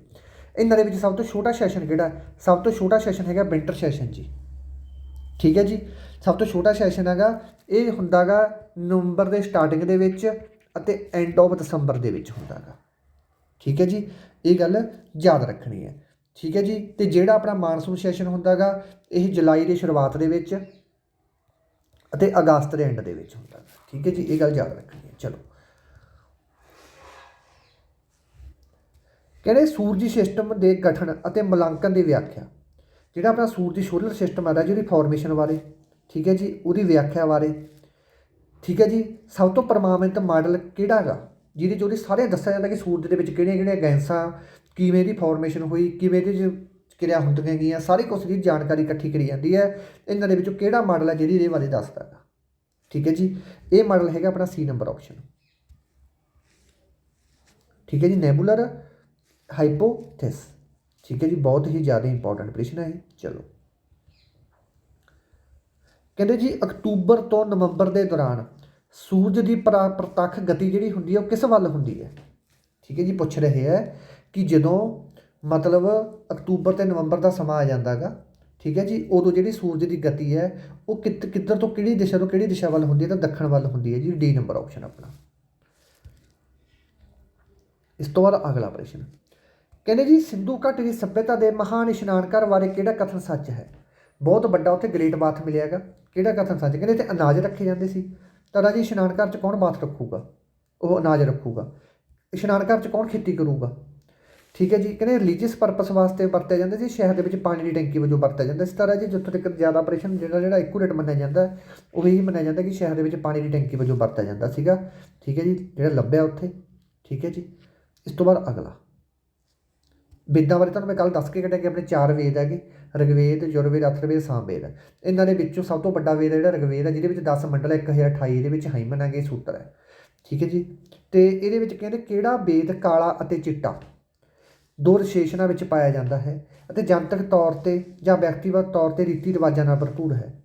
ਇਹਨਾਂ ਦੇ ਵਿੱਚ ਸਭ ਤੋਂ ਛੋਟਾ ਸੈਸ਼ਨ ਕਿਹੜਾ? ਸਭ ਤੋਂ ਛੋਟਾ ਸੈਸ਼ਨ ਹੈਗਾ ਵਿੰਟਰ ਸੈਸ਼ਨ ਜੀ। ਠੀਕ ਹੈ ਜੀ? ਸਭ ਤੋਂ ਛੋਟਾ ਸੈਸ਼ਨ ਹੈਗਾ, ਇਹ ਹੁੰਦਾਗਾ ਨਵੰਬਰ ਦੇ ਸਟਾਰਟਿੰਗ ਦੇ ਵਿੱਚ ਅਤੇ ਐਂਡ ਆਫ ਦਸੰਬਰ ਦੇ ਵਿੱਚ ਹੁੰਦਾਗਾ। ਠੀਕ ਹੈ ਜੀ? ਇਹ ਗੱਲ ਯਾਦ ਰੱਖਣੀ ਹੈ। ਠੀਕ ਹੈ ਜੀ? ਤੇ ਜਿਹੜਾ ਆਪਣਾ ਮਾਨਸੂਨ ਸੈਸ਼ਨ ਹੁੰਦਾਗਾ, ਇਹ ਜੁਲਾਈ ਦੀ ਸ਼ੁਰੂਆਤ ਦੇ ਵਿੱਚ ਅਤੇ ਅਗਸਤ ਦੇ ਐਂਡ ਦੇ ਵਿੱਚ ਹੁੰਦਾ ਗਾ। ਠੀਕ ਹੈ ਜੀ? ਇਹ ਗੱਲ ਯਾਦ ਰੱਖਣੀ ਹੈ। ਚਲੋ। ਕਹਿੰਦੇ ਸੂਰਜੀ ਸਿਸਟਮ ਦੇ ਗਠਨ ਅਤੇ ਮੁਲਾਂਕਣ ਦੀ ਵਿਆਖਿਆ। ਜਿਹੜਾ ਆਪਣਾ ਸੂਰਜੀ ਸੋਲਰ ਸਿਸਟਮ ਆਦਾ ਜਿਹਦੀ ਫਾਰਮੇਸ਼ਨ ਬਾਰੇ, ਠੀਕ ਹੈ ਜੀ? ਉਹਦੀ ਵਿਆਖਿਆ ਬਾਰੇ। ਠੀਕ ਹੈ ਜੀ? ਸਭ ਤੋਂ ਪ੍ਰਮਾਣਿਤ ਮਾਡਲ ਕਿਹੜਾ ਹੈਗਾ ਜਿਹਦੇ 'ਚ ਉਹਦੇ ਸਾਰੇ ਦੱਸਿਆ ਜਾਂਦਾ ਕਿ ਸੂਰਜ ਦੇ ਵਿੱਚ ਕਿਹੜੀਆਂ ਕਿਹੜੀਆਂ ਗੈਸਾਂ ਕਿਵੇਂ ਦੀ ਫਾਰਮੇਸ਼ਨ ਹੋਈ, ਕਿਵੇਂ ਇਹਦੇ 'ਚ ਕਿਰਿਆ ਹੁੰਦੀਆਂ ਗਈਆਂ, ਸਾਰੀ ਕੁਝ ਦੀ ਜਾਣਕਾਰੀ ਇਕੱਠੀ ਕਰੀ ਜਾਂਦੀ ਹੈ। ਇਹਨਾਂ ਦੇ ਵਿੱਚੋਂ ਕਿਹੜਾ ਮਾਡਲ ਹੈ ਜਿਹੜੀ ਇਹਦੇ ਬਾਰੇ ਦੱਸਦਾ ਹੈਗਾ? ਠੀਕ ਹੈ ਜੀ? ਇਹ ਮਾਡਲ ਹੈਗਾ ਆਪਣਾ ਸੀ ਨੰਬਰ ਆਪਸ਼ਨ ਠੀਕ ਹੈ ਜੀ? ਨੈਬੂਲਰ ਹਾਈਪੋਥੈਸ ਠੀਕ ਹੈ ਜੀ? ਬਹੁਤ ਹੀ ਜ਼ਿਆਦਾ ਇੰਪੋਰਟੈਂਟ ਪ੍ਰਸ਼ਨ ਹੈ ਚਲੋ। ਕਹਿੰਦੇ ਜੀ, ਅਕਤੂਬਰ ਤੋਂ ਨਵੰਬਰ ਦੇ ਦੌਰਾਨ ਸੂਰਜ ਦੀ ਪ੍ਰਾ- ਪ੍ਰਤੱਖ ਗਤੀ ਜਿਹੜੀ ਹੁੰਦੀ ਹੈ, ਉਹ ਕਿਸ ਵੱਲ ਹੁੰਦੀ ਹੈ? ਠੀਕ ਹੈ ਜੀ? ਪੁੱਛ ਰਹੇ ਹੈ। ਕਿ ਜਦੋਂ ਮਤਲਬ ਅਕਤੂਬਰ ਤੇ ਨਵੰਬਰ ਦਾ ਸਮਾਂ ਆ ਜਾਂਦਾ ਹੈਗਾ ਠੀਕ ਹੈ ਜੀ, ਉਦੋਂ ਜਿਹੜੀ ਸੂਰਜ ਦੀ ਗਤੀ ਹੈ, ਉਹ ਕਿੱਧ ਕਿੱਧਰ ਤੋਂ ਕਿਹੜੀ ਦਿਸ਼ਾ ਤੋਂ ਕਿਹੜੀ ਦਿਸ਼ਾ ਵੱਲ ਹੁੰਦੀ ਹੈ ਤਾਂ ਦੱਖਣ ਵੱਲ ਹੁੰਦੀ ਹੈ ਜੀ, ਡੀ ਨੰਬਰ ਆਪਸ਼ਨ ਆਪਣਾ। ਇਸ ਤੋਂ ਬਾਅਦ ਅਗਲਾ ਪ੍ਰਸ਼ਨ। ਕਹਿੰਦੇ ਜੀ, ਸਿੰਧੂ ਘਾਟੀ ਦੀ ਸਭਿਅਤਾ ਦੇ ਮਹਾਨ ਇਸ਼ਨਾਨਘਰ ਬਾਰੇ ਕਿਹੜਾ ਕਥਨ ਸੱਚ ਹੈ? ਬਹੁਤ ਵੱਡਾ ਉੱਥੇ ਗ੍ਰੇਟ ਬਾਥ ਮਿਲਿਆਗਾ। ਕਿਹੜਾ ਕਥਨ ਸੱਚ? ਕਹਿੰਦੇ ਇੱਥੇ ਅਨਾਜ ਰੱਖੇ ਜਾਂਦੇ ਸੀ। ਤਾਂ ਰਾਜੀ ਇਸ਼ਨਾਨ ਘਰ ਚ ਕੌਣ ਬਾਥ ਰੱਖੂਗਾ? ਉਹ ਅਨਾਜ ਰੱਖੂਗਾ। ਇਸ਼ਨਾਨ ਘਰ ਚ ਕੌਣ ਖੇਤੀ ਕਰੂਗਾ? ਠੀਕ ਹੈ ਜੀ ਕਹਿੰਦੇ ਰਿਲੀਜੀਅਸ ਪਰਪਸ ਵਾਸਤੇ ਵਰਤਿਆ ਜਾਂਦਾ ਸੀ ਸ਼ਹਿਰ ਦੇ ਵਿੱਚ ਪਾਣੀ ਦੀ ਟੈਂਕੀ ਵਜੋਂ ਵਰਤਿਆ ਜਾਂਦਾ। ਇਸ ਤਰ੍ਹਾਂ ਜੀ ਜਿੱਥੋਂ ਤੱਕ ਜ਼ਿਆਦਾ ਆਪਰੇਸ਼ਨ ਜਿਹੜਾ ਜਿਹੜਾ ਐਕੂਰੇਟ ਮੰਨਿਆ ਜਾਂਦਾ ਹੈ, ਉਹ ਇਹੀ ਮੰਨਿਆ ਜਾਂਦਾ ਕਿ ਸ਼ਹਿਰ ਦੇ ਵਿੱਚ ਪਾਣੀ ਦੀ ਟੈਂਕੀ ਵਜੋਂ ਵਰਤਿਆ ਜਾਂਦਾ ਸੀਗਾ। ਠੀਕ ਹੈ ਜੀ ਜਿਹੜਾ ਲੱਭਿਆ ਉੱਥੇ। ਠੀਕ ਹੈ ਜੀ। ਇਸ ਤੋਂ ਬਾਅਦ ਅਗਲਾ। ਵੇਦਾਂ ਬਾਰੇ ਤੁਹਾਨੂੰ ਮੈਂ ਕੱਲ ਦੱਸ ਕੇ ਕੱਢਿਆ ਕਿ ਆਪਣੇ ਚਾਰ ਵੇਦ ਹੈਗੇ। ਰਿਗਵੇਦ ਯੁਰਵੇਦ ਅਥਰਵੇਦ ਸਾਮਵੇਦ। ਇਹਨਾਂ ਦੇ ਵਿੱਚੋਂ ਸਭ ਤੋਂ ਵੱਡਾ ਵੇਦ ਹੈ ਜਿਹੜਾ ਰਿਗਵੇਦ ਹੈ ਜਿਹਦੇ ਵਿੱਚ 10 ਮੰਡਲ ਹੈ 1028 ਇਹਦੇ ਵਿੱਚ ਹਾਈਮਨ ਹੈਗੇ ਸੂਤਰ ਹੈ। ਠੀਕ ਹੈ ਜੀ। ਤੇ ਇਹਦੇ ਵਿੱਚ ਕਹਿੰਦੇ ਕਿਹੜਾ ਵੇਦ ਕਾਲਾ ਅਤੇ ਚਿੱਟਾ? ਦੋ ਵਿਸ਼ੇਸ਼ਣਾਂ ਵਿੱਚ ਪਾਇਆ ਜਾਂਦਾ ਹੈ ਅਤੇ ਜਨਤਕ ਤੌਰ ਤੇ ਜਾਂ ਵਿਅਕਤੀਗਤ ਤੌਰ ਤੇ ਰੀਤੀ ਰਿਵਾਜਾਂ ਨਾਲ ਭਰਪੂਰ ਹੈ।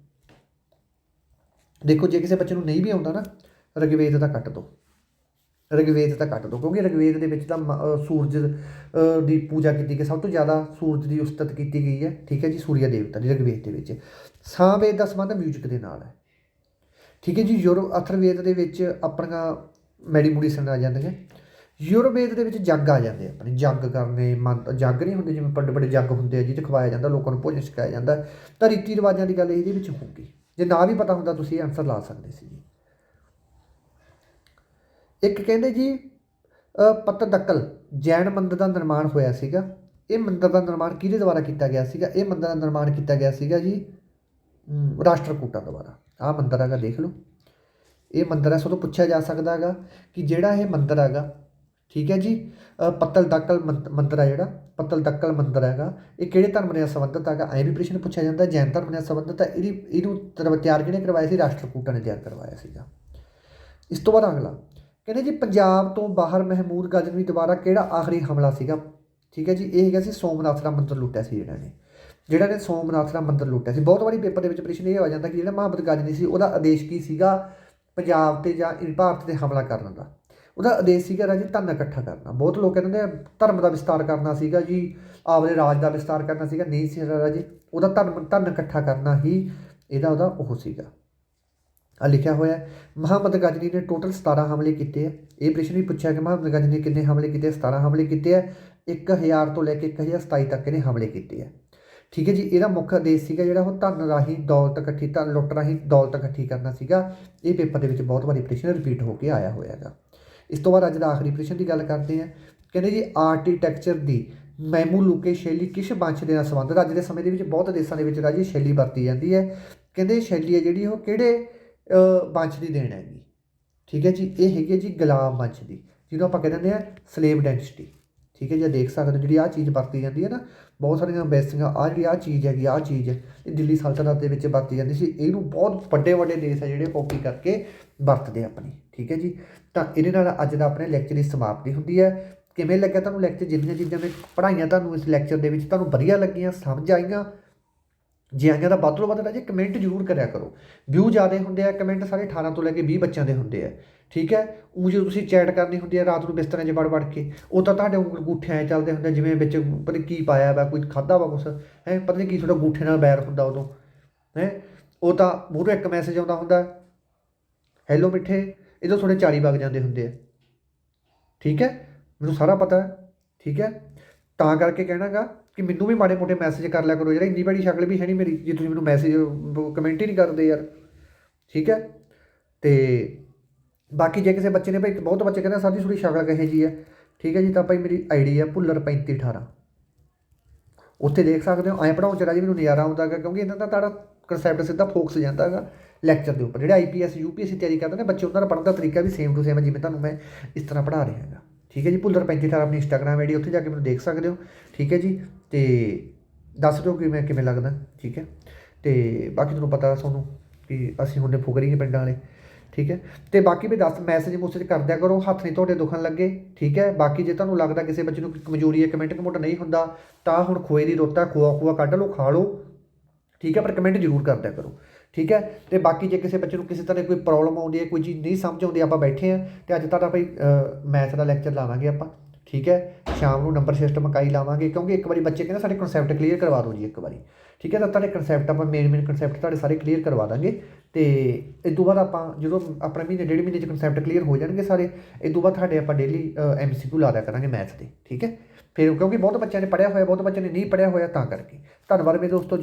ਦੇਖੋ, ਜੇ ਕਿਸੇ ਬੱਚੇ ਨੂੰ ਨਹੀਂ ਵੀ ਆਉਂਦਾ ਨਾ, ਰਿਗਵੇਦ ਦਾ ਕੱਟ ਦੋ। ਰਿਗਵੇਦ ਤਾਂ ਕੱਟ ਦੋ, ਕਿਉਂਕਿ ਰਿਗਵੇਦ ਦੇ ਵਿੱਚ ਤਾਂ ਮ- ਸੂਰਜ ਦੀ ਪੂਜਾ ਕੀਤੀ ਗਈ। ਸਭ ਤੋਂ ਜ਼ਿਆਦਾ ਸੂਰਜ ਦੀ ਉਸਤਤ ਕੀਤੀ ਗਈ ਹੈ, ਠੀਕ ਹੈ ਜੀ, ਸੂਰਿਆ ਦੇਵਤਾ ਦੀ ਰਿਗਵੇਦ ਦੇ ਵਿੱਚ। ਸਾਮਵੇਦ ਦਾ ਸੰਬੰਧ ਮਿਊਜ਼ਿਕ ਦੇ ਨਾਲ ਹੈ। ਠੀਕ ਹੈ ਜੀ ਯੂਰੋ ਅਥਰਵੇਦ ਦੇ ਵਿੱਚ ਆਪਣੀਆਂ ਮੈਡੀ ਮੂਡੀ ਸੁਣ ਆ ਜਾਂਦੀਆਂ। ਯੂਰੋਵੇਦ ਦੇ ਵਿੱਚ ਜੱਗ ਆ ਜਾਂਦੇ ਆ। ਆਪਣੇ ਜੱਗ ਕਰਨੇ ਮੰਤ ਜੱਗ ਨਹੀਂ ਹੁੰਦੇ ਜਿਵੇਂ ਵੱਡੇ ਵੱਡੇ ਜੱਗ ਹੁੰਦੇ ਆ ਜਿਹਦੇ ਖਵਾਇਆ ਜਾਂਦਾ ਲੋਕਾਂ ਨੂੰ ਭੋਜਨ ਛਕਾਇਆ ਜਾਂਦਾ। ਤਾਂ ਰੀਤੀ ਰਿਵਾਜਾਂ ਦੀ ਗੱਲ ਇਹਦੇ ਵਿੱਚ ਹੋਊਗੀ। ਜੇ ਨਾ ਵੀ ਪਤਾ ਹੁੰਦਾ ਤੁਸੀਂ ਆਨਸਰ ਲਾ ਸਕਦੇ ਸੀ ਜੀ। ਇੱਕ ਕਹਿੰਦੇ ਜੀ ਅ, ਪਤਦਕਲ ਜੈਨ ਮੰਦਰ ਦਾ ਨਿਰਮਾਣ ਹੋਇਆ ਸੀਗਾ। ਇਹ ਮੰਦਰ ਦਾ ਨਿਰਮਾਣ ਕਿਹਦੇ ਦੁਆਰਾ ਕੀਤਾ ਗਿਆ ਸੀਗਾ? ਇਹ ਮੰਦਰ ਦਾ ਨਿਰਮਾਣ ਕੀਤਾ ਗਿਆ ਸੀਗਾ ਜੀ ਰਾਸ਼ਟਰਕੂਟਾਂ ਦੁਆਰਾ। ਆਹ ਮੰਦਰ ਹੈਗਾ ਦੇਖ ਲਓ। ਇਹ ਮੰਦਰ ਹੈ ਸੋ ਤੋਂ ਪੁੱਛਿਆ ਜਾ ਸਕਦਾ ਹੈਗਾ ਕਿ ਜਿਹੜਾ ਇਹ ਮੰਦਰ ਹੈਗਾ ਠੀਕ ਹੈ ਜੀ? ਅ, ਪੱਤਲ ਦਕਲ ਮੰਤ- ਮੰਦਰ ਹੈ ਜਿਹੜਾ ਪੱਤਲ ਦਕਲ ਮੰਦਰ ਹੈਗਾ। ਇਹ ਕਿਹੜੇ ਧਰਮ ਨਾਲ ਸੰਬੰਧਿਤ ਹੈਗਾ? ਐ ਵੀ ਪ੍ਰਸ਼ਨ ਪੁੱਛਿਆ ਜਾਂਦਾ ਜੈਨ ਧਰਮ ਨਾਲ ਸੰਬੰਧਿਤ ਹੈ। ਇਹਦੀ ਇਹਨੂੰ ਤਰ- ਤਿਆਰ ਕਿਹਨੇ ਕਰਵਾਇਆ ਸੀ? ਰਾਸ਼ਟਰਕੂਟਾਂ ਨੇ ਤਿਆਰ ਕਰਵਾਇਆ ਸੀਗਾ। ਇਸ ਤੋਂ ਬਾਅਦ ਅਗਲਾ ਕਹਿੰਦੇ ਜੀ ਪੰਜਾਬ ਤੋਂ ਬਾਹਰ ਮਹਿਮੂਦ ਗਜ਼ਨਵੀ ਦੁਆਰਾ ਕਿਹੜਾ ਆਖਰੀ ਹਮਲਾ ਸੀਗਾ? ਠੀਕ ਹੈ ਜੀ ਇਹ ਹੈਗਾ ਸੀ ਸੋਮਨਾਥ ਦਾ ਮੰਦਰ ਲੁੱਟਿਆ ਸੀ ਜਿਹੜਾ ਨੇ। ਜਿਹੜਾ ਨੇ ਸੋਮਨਾਥ ਦਾ ਮੰਦਰ ਲੁੱਟਿਆ ਸੀ। ਬਹੁਤ ਵਾਰੀ ਪੇਪਰ ਦੇ ਵਿੱਚ ਪ੍ਰਸ਼ਨ ਇਹ ਆ ਜਾਂਦਾ ਕਿ ਜਿਹੜਾ ਮਹਾਬਤ ਗਜ਼ਨਵੀ ਸੀ ਉਹਦਾ ਆਦੇਸ਼ ਕੀ ਸੀਗਾ? ਪੰਜਾਬ ਤੇ ਜਾਂ ਭਾਰਤ ਤੇ ਹਮਲਾ ਕਰਨ ਦਾ। ਉਹਦਾ ਆਦੇਸ਼ ਸੀਗਾ ਰਾਜੇ ਧਨ ਇਕੱਠਾ ਕਰਨਾ। ਬਹੁਤ ਲੋਕ ਕਹਿੰਦੇ ਆ ਧਰਮ ਦਾ ਵਿਸਤਾਰ ਕਰਨਾ ਸੀਗਾ ਜੀ ਆਪਦੇ ਰਾਜ ਦਾ ਵਿਸਤਾਰ ਕਰਨਾ ਸੀਗਾ। ਨਹੀਂ ਸੀ ਰਾਜੇ ਉਹਦਾ ਧਰਮ ਧਨ ਇਕੱਠਾ ਕਰਨਾ ਹੀ ਇਹਦਾ ਉਹਦਾ ਉਹ ਸੀਗਾ। ਆ ਲਿਖਿਆ ਹੋਇਆ ਹੈ, ਗਜਨੀ ਨੇ ਟੋਟਲ 17 ਹਮਲੇ ਕੀਤੇ ਆ। ਇਹ ਪ੍ਰਸ਼ਨ ਵੀ ਪੁੱਛਿਆ ਕਿ ਮੁਹੰਮਦ ਗਜਨੀ ਨੇ ਕਿੰਨੇ ਹਮਲੇ ਕੀਤੇ 17 ਹਮਲੇ ਕੀਤੇ ਆ। 1000 ਤੋਂ ਲੈ ਕੇ 1027 ਤੱਕ ਇਹਨੇ ਹਮਲੇ ਕੀਤੇ ਆ। ਠੀਕ ਹੈ ਜੀ ਇਹਦਾ ਮੁੱਖ ਉਦੇਸ਼ ਸੀਗਾ ਜਿਹੜਾ ਉਹ ਧਨ ਰਾਹੀਂ ਦੌਲਤ ਇਕੱਠੀ ਧਨ ਲੁੱਟ ਰਾਹੀਂ ਦੌਲਤ ਇਕੱਠੀ ਕਰਨਾ ਸੀਗਾ। ਇਹ ਪੇਪਰ ਦੇ ਵਿੱਚ ਬਹੁਤ ਵਾਰੀ ਪ੍ਰਸ਼ਨ ਰਿਪੀਟ ਹੋ ਕੇ ਆਇਆ ਹੋਇਆ ਹੈਗਾ। ਇਸ ਤੋਂ ਬਾਅਦ ਅੱਜ ਦਾ ਆਖਰੀ ਪ੍ਰਸ਼ਨ ਦੀ ਗੱਲ ਕਰਦੇ ਹਾਂ। ਕਹਿੰਦੇ ਜੀ ਆਰਕੀਟੈਕਚਰ ਦੀ ਮੈਮੂਲੂਕੇ ਸ਼ੈਲੀ ਕਿਸ ਵੰਸ਼ ਦੇ ਨਾਲ ਸੰਬੰਧਿਤ ਅੱਜ ਦੇ ਸਮੇਂ ਦੇ ਵਿੱਚ ਬਹੁਤ ਦੇਸ਼ਾਂ ਦੇ ਵਿੱਚ ਰਾਜੀ ਸ਼ੈਲੀ ਵਰਤੀ ਜਾਂਦੀ ਹੈ। ਕਹਿੰਦੇ ਸ਼ੈਲੀ ਹੈ ਜਿਹੜੀ ਉਹ ਕਿਹੜੇ ਵੰਸ਼ ਦੀ ਦੇਣ ਹੈਗੀ। ਠੀਕ ਹੈ ਜੀ? ਇਹ ਹੈਗੀ ਹੈ ਜੀ ਗੁਲਾਮ ਵੰਸ਼ ਦੀ, ਜਿਹਨੂੰ ਆਪਾਂ ਕਹਿ ਦਿੰਦੇ ਆ ਸਲੇਵ ਡੈਂਸਿਟੀ ਠੀਕ ਹੈ ਜੀ? ਦੇਖ ਸਕਦੇ ਹੋ ਜਿਹੜੀ ਆਹ ਚੀਜ਼ ਵਰਤੀ ਜਾਂਦੀ ਹੈ ਨਾ, ਬਹੁਤ ਸਾਰੀਆਂ ਬੈਸੀਆਂ ਆਹ ਜਿਹੜੀ ਆਹ ਚੀਜ਼ ਹੈਗੀ, ਆਹ ਚੀਜ਼ ਹੈ ਇਹ ਦਿੱਲੀ ਸਲਤਨਤ ਦੇ ਵਿੱਚ ਵਰਤੀ ਜਾਂਦੀ ਸੀ। ਇਹਨੂੰ ਬਹੁਤ ਵੱਡੇ ਵੱਡੇ ਦੇਸ਼ ਹੈ ਜਿਹੜੇ ਕਾਪੀ ਕਰਕੇ ਵਰਤਦੇ ਆਪਣੀ। ਠੀਕ ਹੈ ਜੀ? ਤਾਂ ਇਹਦੇ ਨਾਲ ਅੱਜ ਦਾ ਆਪਣੇ ਲੈਕਚਰ ਦੀ ਸਮਾਪਤੀ ਹੁੰਦੀ ਹੈ। ਕਿਵੇਂ ਲੱਗਿਆ ਤੁਹਾਨੂੰ ਲੈਕਚਰ ਜਿੰਨੀਆਂ ਚੀਜ਼ਾਂ ਮੈਂ ਪੜ੍ਹਾਈਆਂ ਤੁਹਾਨੂੰ ਇਸ ਲੈਕਚਰ ਦੇ ਵਿੱਚ ਤੁਹਾਨੂੰ ਵਧੀਆ ਲੱਗੀਆਂ, ਸਮਝ ਆਈਆਂ, ਜੇ ਆਈਆਂ ਤਾਂ ਵੱਧ ਤੋਂ ਵੱਧ ਰਾਜੇ ਕਮੈਂਟ ਜ਼ਰੂਰ ਕਰਿਆ ਕਰੋ। ਵਿਊ ਜ਼ਿਆਦਾ ਹੁੰਦੇ ਆ ਕਮੈਂਟ ਸਾਰੇ 18 ਤੋਂ ਲੈ ਕੇ 20 ਬੱਚਿਆਂ ਦੇ ਹੁੰਦੇ ਆ। ਠੀਕ ਹੈ? ਉਹ ਜਦੋਂ ਤੁਸੀਂ ਚੈਟ ਕਰਨੀ ਹੁੰਦੀ ਹੈ ਰਾਤ ਨੂੰ ਬਿਸਤਰੇ 'ਚ ਵੜ ਵੜ ਕੇ, ਉਹ ਤਾਂ ਤੁਹਾਡੇ ਉਂਗਲ ਗੂਠੇ ਐ ਚੱਲਦੇ ਹੁੰਦੇ ਜਿਵੇਂ ਵਿੱਚ ਪਤਾ ਨੀ ਕੀ ਪਾਇਆ ਵਾ, ਕੋਈ ਖਾਦਾ ਵਾ ਕੁਛ, ਹੈ? ਪਤਾ ਨਹੀਂ ਕੀ ਤੁਹਾਡਾ ਗੂਠੇ ਨਾਲ ਬੈਰ ਹੁੰਦਾ ਉਦੋਂ, ਹੈ? ਉਹ ਤਾਂ ਮੂਹਰੇ ਇੱਕ ਮੈਸੇਜ ਆਉਂਦਾ ਹੁੰਦਾ ਹੈਲੋ ਮਿੱਠੇ। ਇਹਦੋਂ ਥੋੜੇ 40 ਵਗ ਜਾਂਦੇ ਹੁੰਦੇ ਆ। ਠੀਕ ਹੈ? ਮੈਨੂੰ ਸਾਰਾ ਪਤਾ ਹੈ। ਠੀਕ ਹੈ? ਤਾਂ ਕਰਕੇ ਕਹਿਣਾਗਾ ਕਿ ਮੈਨੂੰ ਵੀ ਮਾੜੇ ਮੋਟੇ ਮੈਸੇਜ ਕਰ ਲਿਆ ਕਰੋ। ਜਿਹੜਾ ਇੰਨੀ ਬੜੀ ਸ਼ਕਲ ਵੀ ਹੈ ਨਹੀਂ ਮੇਰੀ, ਜੇ ਤੁਸੀਂ ਮੈਨੂੰ ਮੈਸੇਜ ਕਮੈਂਟ ਹੀ ਨਹੀਂ ਕਰਦੇ ਯਾਰ। ਠੀਕ ਹੈ? ਤੇ ਬਾਕੀ ਜੇ ਕਿਸੇ ਬੱਚੇ ਨੇ ਭਾਈ, ਬਹੁਤ ਬੱਚੇ ਕਹਿੰਦੇ ਸਰ ਜੀ ਥੋੜੀ ਸ਼ਕਲ ਕਹੇ ਜੀ ਹੈ? ਠੀਕ ਹੈ ਜੀ, ਤਾਂ ਭਾਈ ਮੇਰੀ ਆਈਡੀ ਹੈ ਭੁੱਲਰ 3518 ਉੱਥੇ ਦੇਖ ਸਕਦੇ ਹੋ, ਐਂ ਪੜਾਉਣ ਚ ਰਾਜੀ, ਮੈਨੂੰ ਨਜ਼ਾਰਾ ਆਉਂਦਾ ਹੈਗਾ ਕਿਉਂਕਿ ਇਹਨਾਂ ਦਾ ਤੁਹਾਡਾ ਕਨਸੈਪਟ ਸਿੱਧਾ ਫੋਕਸ ਜਾਂਦਾ ਹੈਗਾ। ਲੈਕਚਰ ਦੇ ਉੱਪਰ। ਜਿਹੜੇ ਆਈਪੀਐਸ ਯੂਪੀਐਸਸੀ ਤਿਆਰੀ ਕਰਦੇ ਨੇ, ਬੱਚੇ ਉਹਨਾਂ ਦਾ ਪੜ੍ਹਨ ਦਾ ਤਰੀਕਾ ਵੀ ਸੇਮ ਟੂ ਸੇਮ ਹੈ, ਜਿਵੇਂ ਤੁਹਾਨੂੰ ਮੈਂ ਇਸ ਤਰ੍ਹਾਂ ਪੜ੍ਹਾ ਰਿਹਾ ਹੈਗਾ। ਠੀਕ ਹੈ ਜੀ? ਭੁੱਲਰ 3518 ਆਪਣੀ ਇੰਸਟਾਗ੍ਰਾਮ ਆਈਡੀ ਉੱਥੇ ਜਾ ਕੇ ਮੈਨੂੰ ਦੇਖ ਸਕਦੇ ਹੋ। ਠੀਕ ਹੈ ਜੀ? ਤੇ ਦੱਸ ਦਿਓ ਕਿ ਮੈਂ ਕਿਵੇਂ ਲੱਗਦਾ। ਠੀਕ ਹੈ? ਤੇ ਬਾਕੀ ਤੁਹਾਨੂੰ ਪਤਾ ਤੁਹਾਨੂੰ ਕਿ ਅਸੀਂ ਹੁੰਦੇ ਫੁਕਰੀ ਨੇ ਪਿੰਡਾਂ ਵਾਲੇ। ਠੀਕ ਹੈ? ਤੇ ਬਾਕੀ ਵੀ ਦੱਸ ਮੈਸੇਜ ਮੂਸੇਜ ਕਰਦਿਆ ਕਰੋ, ਹੱਥ ਨਹੀਂ ਤੁਹਾਡੇ ਦੁਖਣ ਲੱਗੇ। ਠੀਕ ਹੈ? ਬਾਕੀ ਜੇ ਤੁਹਾਨੂੰ ਲੱਗਦਾ ਕਿਸੇ ਬੱਚੇ ਨੂੰ ਕਮਜ਼ੋਰੀ ਹੈ ਕਮੈਂਟ ਕਮੋਟ ਨਹੀਂ ਹੁੰਦਾ, ਤਾਂ ਹੁਣ ਖੋਏ ਦੀ ਰੋਟਾ ਖੋਆ ਖੋਆ ਕੱਢ ਲਓ, ਖਾ ਲਓ। ਠੀਕ ਹੈ? ਪਰ ਕਮੈਂਟ ਜ਼ਰੂਰ ਕਰਦਿਆ ਕਰੋ। ਠੀਕ ਹੈ? ਤੇ ਬਾਕੀ ਜੇ ਕਿਸੇ ਬੱਚੇ ਨੂੰ ਕਿਸੇ ਤਰ੍ਹਾਂ ਦੀ ਕੋਈ ਪ੍ਰੋਬਲਮ ਆਉਂਦੀ ਹੈ, ਕੋਈ ਚੀਜ਼ ਨਹੀਂ ਸਮਝ ਆਉਂਦੀ, ਆਪਾਂ ਬੈਠੇ ਆ ਤੇ ਅੱਜ ਤੁਹਾਡਾ ਭਾਈ ਮੈਥ ਦਾ ਲੈਕਚਰ ਲਾਵਾਂਗੇ ਆਪਾਂ, ਠੀਕ ਹੈ? ਸ਼ਾਮ ਨੂੰ ਨੰਬਰ ਸਿਸਟਮ ਇਕਾਈ ਲਾਵਾਂਗੇ, ਕਿਉਂਕਿ ਇੱਕ ਵਾਰੀ ਬੱਚੇ ਕਹਿੰਦੇ ਸਾਡੇ ਕਨਸੈਪਟ ਕਲੀਅਰ ਕਰਵਾ ਦਿਓ ਜੀ ਇੱਕ ਵਾਰੀ, ਠੀਕ ਹੈ? ਤਾਂ ਤੁਹਾਡੇ ਕਨਸੈਪਟ ਆਪਾਂ ਮੇਨ ਮੇਨ ਕਨਸੈਪਟ ਤੁਹਾਡੇ ਸਾਰੇ ਕਲੀਅਰ ਕਰਵਾ ਦਾਂਗੇ ਤੇ ਇਸ ਤੋਂ ਬਾਅਦ ਆਪਾਂ ਜਦੋਂ ਆਪਣੇ ਮਹੀਨੇ, ਡੇਢ ਮਹੀਨੇ ਚ ਕਨਸੈਪਟ ਕਲੀਅਰ ਹੋ ਜਾਣਗੇ ਸਾਰੇ, ਇਸ ਤੋਂ ਬਾਅਦ ਤੁਹਾਡੇ ਆਪਾਂ ਡੇਲੀ ਐਮਸੀਕਿਊ ਲਾ ਦਿਆ ਕਰਾਂਗੇ ਮੈਥ ਦੇ, ਠੀਕ ਹੈ? ਫਿਰ ਕਿਉਂਕਿ ਬਹੁਤ ਬੱਚਿਆਂ ਨੇ ਪੜ੍ਹਿਆ ਹੋਇਆ, ਬਹੁਤ ਬੱਚਿਆਂ ਨੇ ਨਹੀਂ ਪੜ੍ਹਿਆ ਹੋਇਆ ਤਾਂ ਕਰਕੇ। ਧੰਨਵਾਦ ਮੇਰੇ ਦੋਸਤੋ